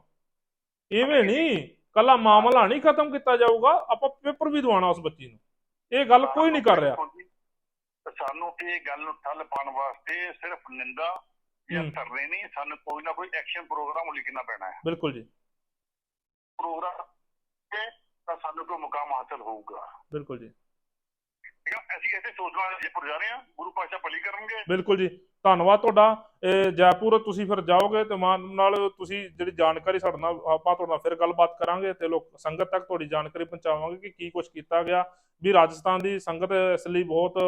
Speaker 1: ਐਵੇਂ ਨਹੀਂ। ਕੱਲਾ ਮਾਮਲਾ ਨਹੀਂ ਖਤਮ ਕੀਤਾ ਜਾਊਗਾ ਆਪਾਂ ਪੇਪਰ ਵੀ ਦਵਾਉਣਾ ਉਸ ਬੱਚੀ ਨੂੰ। ਇਹ ਗੱਲ ਕੋਈ ਨਹੀਂ ਕਰ ਰਿਹਾ।
Speaker 2: ਸਾਨੂੰ ਇਹ ਗੱਲ ਨੂੰ ਠੱਲ ਪਾਉਣ ਵਾਸਤੇ ਸਿਰਫ ਨਿੰਦਾ ਜਾਂ। ਧਰਨੇ ਨਹੀਂ ਸਾਨੂੰ ਕੋਈ ਨਾ ਕੋਈ ਐਕਸ਼ਨ ਪ੍ਰੋਗਰਾਮ ਲਿਖਣਾ ਪੈਣਾ ਹੈ।
Speaker 1: ਬਿਲਕੁਲ ਜੀ।
Speaker 2: ਪ੍ਰੋਗਰਾਮ ਤੇ ਤਾਂ ਸਾਨੂੰ ਕੋਈ ਮੁਕਾਮ ਹਾਸਲ ਹੋਊਗਾ।
Speaker 1: ਬਿਲਕੁਲ ਜੀ।
Speaker 2: ਠੀਕ ਹੈ ਅਸੀਂ ਇੱਥੇ ਸੋਚਣਾ ਜੇਪੁਰ ਜਾ ਰਹੇ ਹਾਂ, ਗੁਰੂ ਪਾਤਸ਼ਾਹ ਭਲੀ ਕਰਨਗੇ।
Speaker 1: ਬਿਲਕੁਲ ਜੀ, ਧੰਨਵਾਦ ਤੁਹਾਡਾ। ਜੈਪੁਰ ਤੁਸੀਂ ਫਿਰ ਜਾਓਗੇ ਤੇ ਮਾਨ ਨਾਲ ਤੁਸੀਂ ਜਿਹੜੀ ਜਾਣਕਾਰੀ ਸਾਡੇ ਨਾਲ ਆਪਾਂ ਤੁਹਾਡੇ ਨਾਲ ਫਿਰ ਗੱਲਬਾਤ ਕਰਾਂਗੇ ਤੇ ਲੋਕ ਸੰਗਤ ਤੱਕ ਤੁਹਾਡੀ ਜਾਣਕਾਰੀ ਪਹੁੰਚਾਵਾਂਗੇ ਕਿ ਕੀ ਕੁਝ ਕੀਤਾ ਗਿਆ। ਵੀ ਰਾਜਸਥਾਨ ਦੀ ਸੰਗਤ ਇਸ ਲਈ ਬਹੁਤ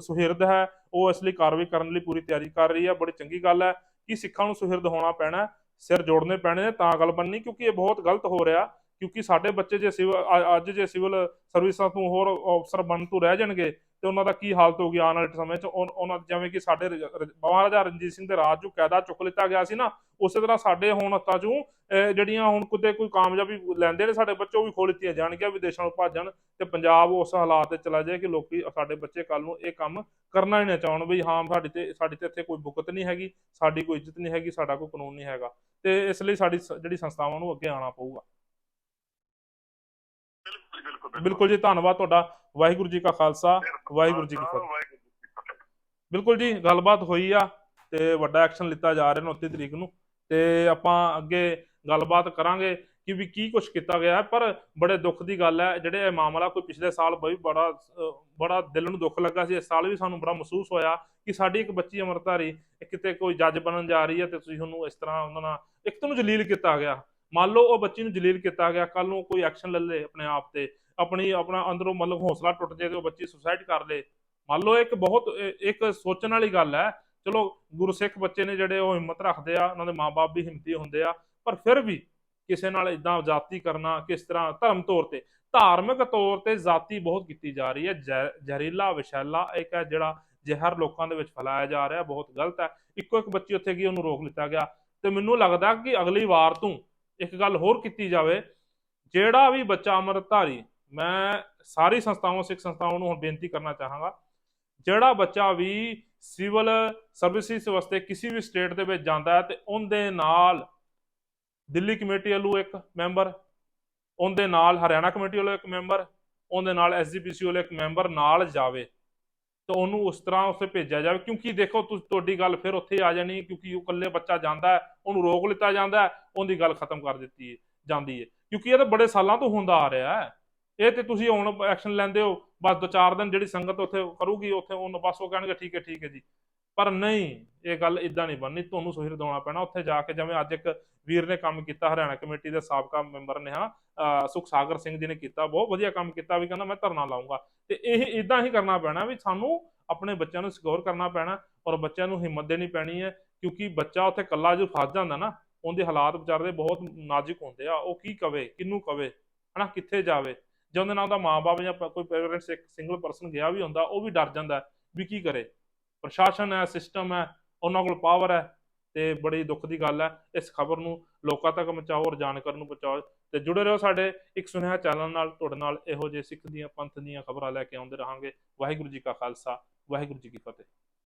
Speaker 1: ਸੁਹਿਰਦ ਹੈ, ਉਹ ਇਸ ਲਈ ਕਾਰਵਾਈ ਕਰਨ ਲਈ ਪੂਰੀ ਤਿਆਰੀ ਕਰ ਰਹੀ ਹੈ, ਬੜੀ ਚੰਗੀ ਗੱਲ ਹੈ। ਕਿ ਸਿੱਖਾਂ ਨੂੰ ਸੁਹਿਰਦ ਹੋਣਾ ਪੈਣਾ ਸਿਰ ਜੋੜਨੇ ਪੈਣੇ ਨੇ, ਤਾਂ ਗੱਲ ਬਣਨੀ, ਕਿਉਂਕਿ ਇਹ ਬਹੁਤ ਗਲਤ ਹੋ ਰਿਹਾ। ਕਿਉਂਕਿ ਸਾਡੇ ਬੱਚੇ ਜੇ ਸਿਵਲ, ਅ- ਅੱਜ ਜੇ ਸਿਵਲ ਸਰਵਿਸਾਂ ਤੋਂ ਹੋਰ ਅਫਸਰ ਬਣਨ ਤੋਂ ਰਹਿ ਜਾਣਗੇ, ਤੇ ਉਹਨਾਂ ਦਾ ਕੀ ਹਾਲਤ ਹੋਊਗੀ ਆਉਣ ਵਾਲੇ ਸਮੇਂ 'ਚ? ਉਨ- ਉਹਨਾਂ ਜਿਵੇਂ ਕਿ ਸਾਡੇ ਮਹਾਰਾਜਾ ਰਣਜੀਤ ਸਿੰਘ ਦੇ ਰਾਜ ਚੋਂ ਕਾਇਦਾ ਚੁੱਕ ਲਿੱਤਾ ਗਿਆ ਸੀ ਨਾ, ਉਸੇ ਤਰ੍ਹਾਂ ਸਾਡੇ ਹੁਣ ਹੱਥਾਂ 'ਚੋਂ ਜਿਹੜੀਆਂ ਹੁਣ ਕਿਤੇ ਕੋਈ ਕਾਮਯਾਬੀ ਲੈਂਦੇ ਨੇ ਸਾਡੇ ਬੱਚੇ, ਉਹ ਵੀ ਖੋਲ ਲਿੱਤੀਆਂ ਜਾਣਗੀਆਂ, ਵਿਦੇਸ਼ਾਂ ਨੂੰ ਭੱਜਣ ਤੇ ਪੰਜਾਬ ਉਸ ਹਾਲਾਤ ਤੇ ਚਲਾ ਜਾਏ ਕਿ ਲੋਕੀ ਸਾਡੇ ਬੱਚੇ ਕੱਲ ਨੂੰ ਇਹ ਕੰਮ ਕਰਨਾ ਹੀ ਨਾ ਚਾਹਣ ਵੀ ਹਾਂ, ਸਾਡੀ ਤੇ ਸਾਡੀ ਤੇ ਇੱਥੇ ਕੋਈ ਬੁਕਤ ਨਹੀਂ ਹੈਗੀ, ਸਾਡੀ ਕੋਈ ਇੱਜ਼ਤ ਨਹੀਂ ਹੈਗੀ, ਸਾਡਾ ਕੋਈ ਕਾਨੂੰਨ ਨਹੀਂ ਹੈਗਾ। ਤੇ ਇਸ ਲਈ ਸਾਡੀ ਸ- ਜਿਹੜੀ ਸੰਸਥਾਵਾਂ ਨੂੰ ਅੱਗੇ ਆਉਣਾ ਪਊਗਾ।
Speaker 2: ਬਿਲਕੁਲ
Speaker 1: ਜੀ ਧੰਨਵਾਦ ਤੁਹਾਡਾ। ਵਾਹਿਗੁਰੂ ਜੀ ਕਾ ਖਾਲਸਾ ਵਾਹਿਗੁਰੂ ਜੀ ਕੀ ਫਤਿਹ। ਬਿਲਕੁਲ ਜੀ ਗੱਲਬਾਤ ਹੋਈ ਆ ਤੇ ਵੱਡਾ ਐਕਸ਼ਨ ਲਿੱਤਾ ਜਾ ਰਿਹਾ 29 ਤਰੀਕ ਨੂੰ। ਤੇ ਆਪਾਂ ਅੱਗੇ ਗੱਲਬਾਤ ਕਰਾਂਗੇ ਕਿ ਵੀ ਕੀ ਕੁਝ ਕੀਤਾ ਗਿਆ। ਪਰ ਬੜੇ ਦੁੱਖ ਦੀ ਗੱਲ ਹੈ ਜਿਹੜੇ ਇਹ ਮਾਮਲਾ ਕੋਈ ਪਿਛਲੇ ਸਾਲ ਬਈ ਬੜਾ ਬੜਾ ਦਿਲ ਨੂੰ ਦੁੱਖ ਲੱਗਾ ਸੀ ਇਸ ਸਾਲ ਵੀ ਸਾਨੂੰ ਬੜਾ ਮਹਿਸੂਸ ਹੋਇਆ ਕਿ ਸਾਡੀ ਇੱਕ ਬੱਚੀ ਅਮਰਤਾਰੀ ਕਿਤੇ ਕੋਈ ਜੱਜ ਬਣਨ ਜਾ ਰਹੀ ਹੈ ਤੇ ਤੁਸੀਂ ਉਹਨੂੰ ਇਸ ਤਰ੍ਹਾਂ ਉਹਨਾਂ ਨਾਲ ਇੱਕ ਤਾਂ ਉਹਨੂੰ ਜਲੀਲ ਕੀਤਾ ਗਿਆ। ਮੰਨ ਲਓ ਉਹ ਬੱਚੀ ਨੂੰ ਜਲੀਲ ਕੀਤਾ ਗਿਆ ਕੱਲ ਨੂੰ ਕੋਈ ਐਕਸ਼ਨ ਲੈ ਲੇ ਆਪਣੇ ਆਪ ਤੇ। ਆਪਣੀ, ਆਪਣਾ ਅੰਦਰੋਂ ਮਤਲਬ ਹੌਸਲਾ ਟੁੱਟ ਜੇ ਤੇ ਉਹ ਬੱਚੀ ਸੁਸਾਈਡ ਕਰ ਲੇ। ਮੰਨ ਲਓ ਇੱਕ ਬਹੁਤ ਇੱਕ ਸੋਚਣ ਵਾਲੀ ਗੱਲ ਹੈ, ਚਲੋ ਗੁਰਸਿੱਖ ਬੱਚੇ ਨੇ ਜਿਹੜੇ ਉਹ ਹਿੰਮਤ ਰੱਖਦੇ ਆ, ਉਹਨਾਂ ਦੇ ਮਾਪੇ ਵੀ ਹਿੰਮਤੀ ਹੁੰਦੇ ਆ, ਪਰ ਫਿਰ ਵੀ ਕਿਸੇ ਨਾਲ ਇਦਾਂ ਜਾਤੀ ਕਰਨਾ ਕਿਸ ਤਰ੍ਹਾਂ ਧਰਮ ਤੌਰ ਤੇ, ਧਾਰਮਿਕ ਤੌਰ ਤੇ ਜਾਤੀ ਬਹੁਤ ਕੀਤੀ ਜਾ ਰਹੀ ਹੈ ਜ਼ਹਿ- ਜ਼ਹਿਰੀਲਾ ਵਿਸ਼ੈਲਾ ਇੱਕ ਹੈ ਜਿਹੜਾ ਜ਼ਹਿਰ ਲੋਕਾਂ ਦੇ ਵਿੱਚ ਫੈਲਾਇਆ ਜਾ ਰਿਹਾ, ਬਹੁਤ ਗਲਤ ਹੈ। ਇੱਕੋ ਇੱਕ ਬੱਚੀ ਉੱਥੇ ਗਈ ਉਹਨੂੰ ਰੋਕ ਲਿੱਤਾ ਗਿਆ। ਤੇ ਮੈਨੂੰ ਲੱਗਦਾ ਕਿ ਅਗਲੀ ਵਾਰ ਤੋਂ ਇੱਕ ਗੱਲ ਹੋਰ ਕੀਤੀ ਜਾਵੇ, ਜਿਹੜਾ ਵੀ ਬੱਚਾ ਅੰਮ੍ਰਿਤਧਾਰੀ ਮੈਂ ਸਾਰੀ ਸੰਸਥਾਵਾਂ, ਸਿੱਖ ਸੰਸਥਾਵਾਂ ਨੂੰ ਹੁਣ ਬੇਨਤੀ ਕਰਨਾ ਚਾਹਾਂਗਾ, ਜਿਹੜਾ ਬੱਚਾ ਵੀ ਸਿਵਲ ਸਰਵਿਸਿਸ ਵਾਸਤੇ ਕਿਸੇ ਵੀ ਸਟੇਟ ਦੇ ਵਿੱਚ ਜਾਂਦਾ ਹੈ ਤੇ ਉਹਦੇ ਨਾਲ ਦਿੱਲੀ ਕਮੇਟੀ ਵੱਲੋਂ ਇੱਕ ਮੈਂਬਰ, ਉਹਦੇ ਨਾਲ ਹਰਿਆਣਾ ਕਮੇਟੀ ਵੱਲੋਂ ਇੱਕ ਮੈਂਬਰ, ਉਹਦੇ ਨਾਲ ਐਸਜੀਪੀਸੀ ਵੱਲੋਂ ਇੱਕ ਮੈਂਬਰ ਨਾਲ ਜਾਵੇ, ਤਾਂ ਉਹਨੂੰ ਉਸ ਤਰ੍ਹਾਂ ਉੱਥੇ ਭੇਜਿਆ ਜਾਵੇ, ਕਿਉਂਕਿ ਦੇਖੋ ਤੁ- ਤੁਹਾਡੀ ਗੱਲ ਫਿਰ ਉੱਥੇ ਆ ਜਾਣੀ ਕਿਉਂਕਿ ਉਹ ਇਕੱਲੇ ਬੱਚਾ ਜਾਂਦਾ ਹੈ, ਉਹਨੂੰ ਰੋਕ ਲਿੱਤਾ ਜਾਂਦਾ ਹੈ, ਉਹਦੀ ਗੱਲ ਖਤਮ ਕਰ ਦਿੱਤੀ ਜਾਂਦੀ ਹੈ, ਕਿਉਂਕਿ ਇਹ ਤਾਂ ਬੜੇ ਸਾਲਾਂ ਤੋਂ ਹੁੰਦਾ ਆ ਰਿਹਾ ਹੈ। ਇਹ ਤੇ ਤੁਸੀਂ ਹੁਣ ਐਕਸ਼ਨ ਲੈਂਦੇ ਹੋ, ਬਸ ਦੋ ਚਾਰ ਦਿਨ ਜਿਹੜੀ ਸੰਗਤ ਉੱਥੇ ਕਰੂਗੀ, ਉੱਥੇ ਉਹਨੂੰ ਬਸ ਉਹ ਕਹਿਣਗੇ, ਠੀਕ ਹੈ ਠੀਕ ਹੈ ਜੀ। ਪਰ ਨਹੀਂ, ਇਹ ਗੱਲ ਇਦਾਂ ਨਹੀਂ ਬਣਨੀ, ਤੁਹਾਨੂੰ ਸੁਹਿਰ ਦਵਾਉਣਾ ਪੈਣਾ। ਉੱਥੇ ਜਾ ਕੇ ਜਿਵੇਂ ਅੱਜ ਇੱਕ ਵੀਰ ਨੇ ਕੰਮ ਕੀਤਾ, ਹਰਿਆਣਾ ਕਮੇਟੀ ਦੇ ਸਾਬਕਾ ਮੈਂਬਰ ਨੇ, ਹਾਂ, ਅਹ ਸੁਖ ਸਾਗਰ ਸਿੰਘ ਜੀ ਨੇ ਕੀਤਾ, ਬਹੁਤ ਵਧੀਆ ਕੰਮ ਕੀਤਾ, ਵੀ ਕਹਿੰਦਾ ਮੈਂ ਧਰਨਾ ਲਾਉਂਗਾ ਤੇ ਇਹ ਇਦਾਂ ਹੀ ਕਰਨਾ ਪੈਣਾ ਵੀ ਸਾਨੂੰ ਆਪਣੇ ਬੱਚਿਆਂ ਨੂੰ ਸਿਕਿਉਰ ਕਰਨਾ ਪੈਣਾ ਔਰ ਬੱਚਿਆਂ ਨੂੰ ਹਿੰਮਤ ਦੇਣੀ ਪੈਣੀ ਹੈ, ਕਿਉਂਕਿ ਬੱਚਾ ਉੱਥੇ ਇਕੱਲਾ ਜੋ ਫਸ ਜਾਂਦਾ ਨਾ, ਉਹਦੇ ਹਾਲਾਤ ਵਿਚਾਰੇ ਬਹੁਤ ਨਾਜ਼ੁਕ ਹੁੰਦੇ ਆ। ਉਹ ਕੀ ਕਵੇ, ਕਿਹਨੂੰ ਕਵੇ, ਹਨਾ, ਕਿੱਥੇ ਜਾਵੇ? ਜੇ ਉਹਦੇ ਨਾਲ ਉਹਦਾ ਮਾਂ-ਬਾਪ ਜਾਂ ਕੋਈ ਪੇਰੈਂਟਸ ਇੱਕ ਸਿੰਗਲ ਪਰਸਨ ਗਿਆ ਵੀ ਹੁੰਦਾ, ਉਹ ਵੀ ਡਰ ਜਾਂਦਾ ਵੀ ਕੀ ਕਰੇ। ਪ੍ਰਸ਼ਾਸਨ ਹੈ ਸਿਸਟਮ ਹੈ, ਉਹਨਾਂ ਕੋਲ ਪਾਵਰ ਹੈ ਤੇ ਬੜੀ ਦੁੱਖ ਦੀ ਗੱਲ ਹੈ। ਇਸ ਖਬਰ ਨੂੰ ਲੋਕਾਂ ਤੱਕ ਪਹੁੰਚਾਓ ਔਰ ਜਾਣਕਾਰੀ ਨੂੰ ਪਹੁੰਚਾਓ। ਤੇ ਜੁੜੇ ਰਹੋ ਸਾਡੇ ਇੱਕ ਸੁਨੇਹਾ ਚੈਨਲ ਨਾਲ, ਤੁਹਾਡੇ ਨਾਲ ਇਹੋ ਜਿਹੇ ਸਿੱਖ ਦੀਆਂ, ਪੰਥ ਦੀਆਂ ਖਬਰਾਂ ਲੈ ਕੇ ਆਉਂਦੇ ਰਹਾਂਗੇ। ਵਾਹਿਗੁਰੂ ਜੀ ਕਾ ਖਾਲਸਾ, ਵਾਹਿਗੁਰੂ ਜੀ ਕੀ ਫਤਿਹ।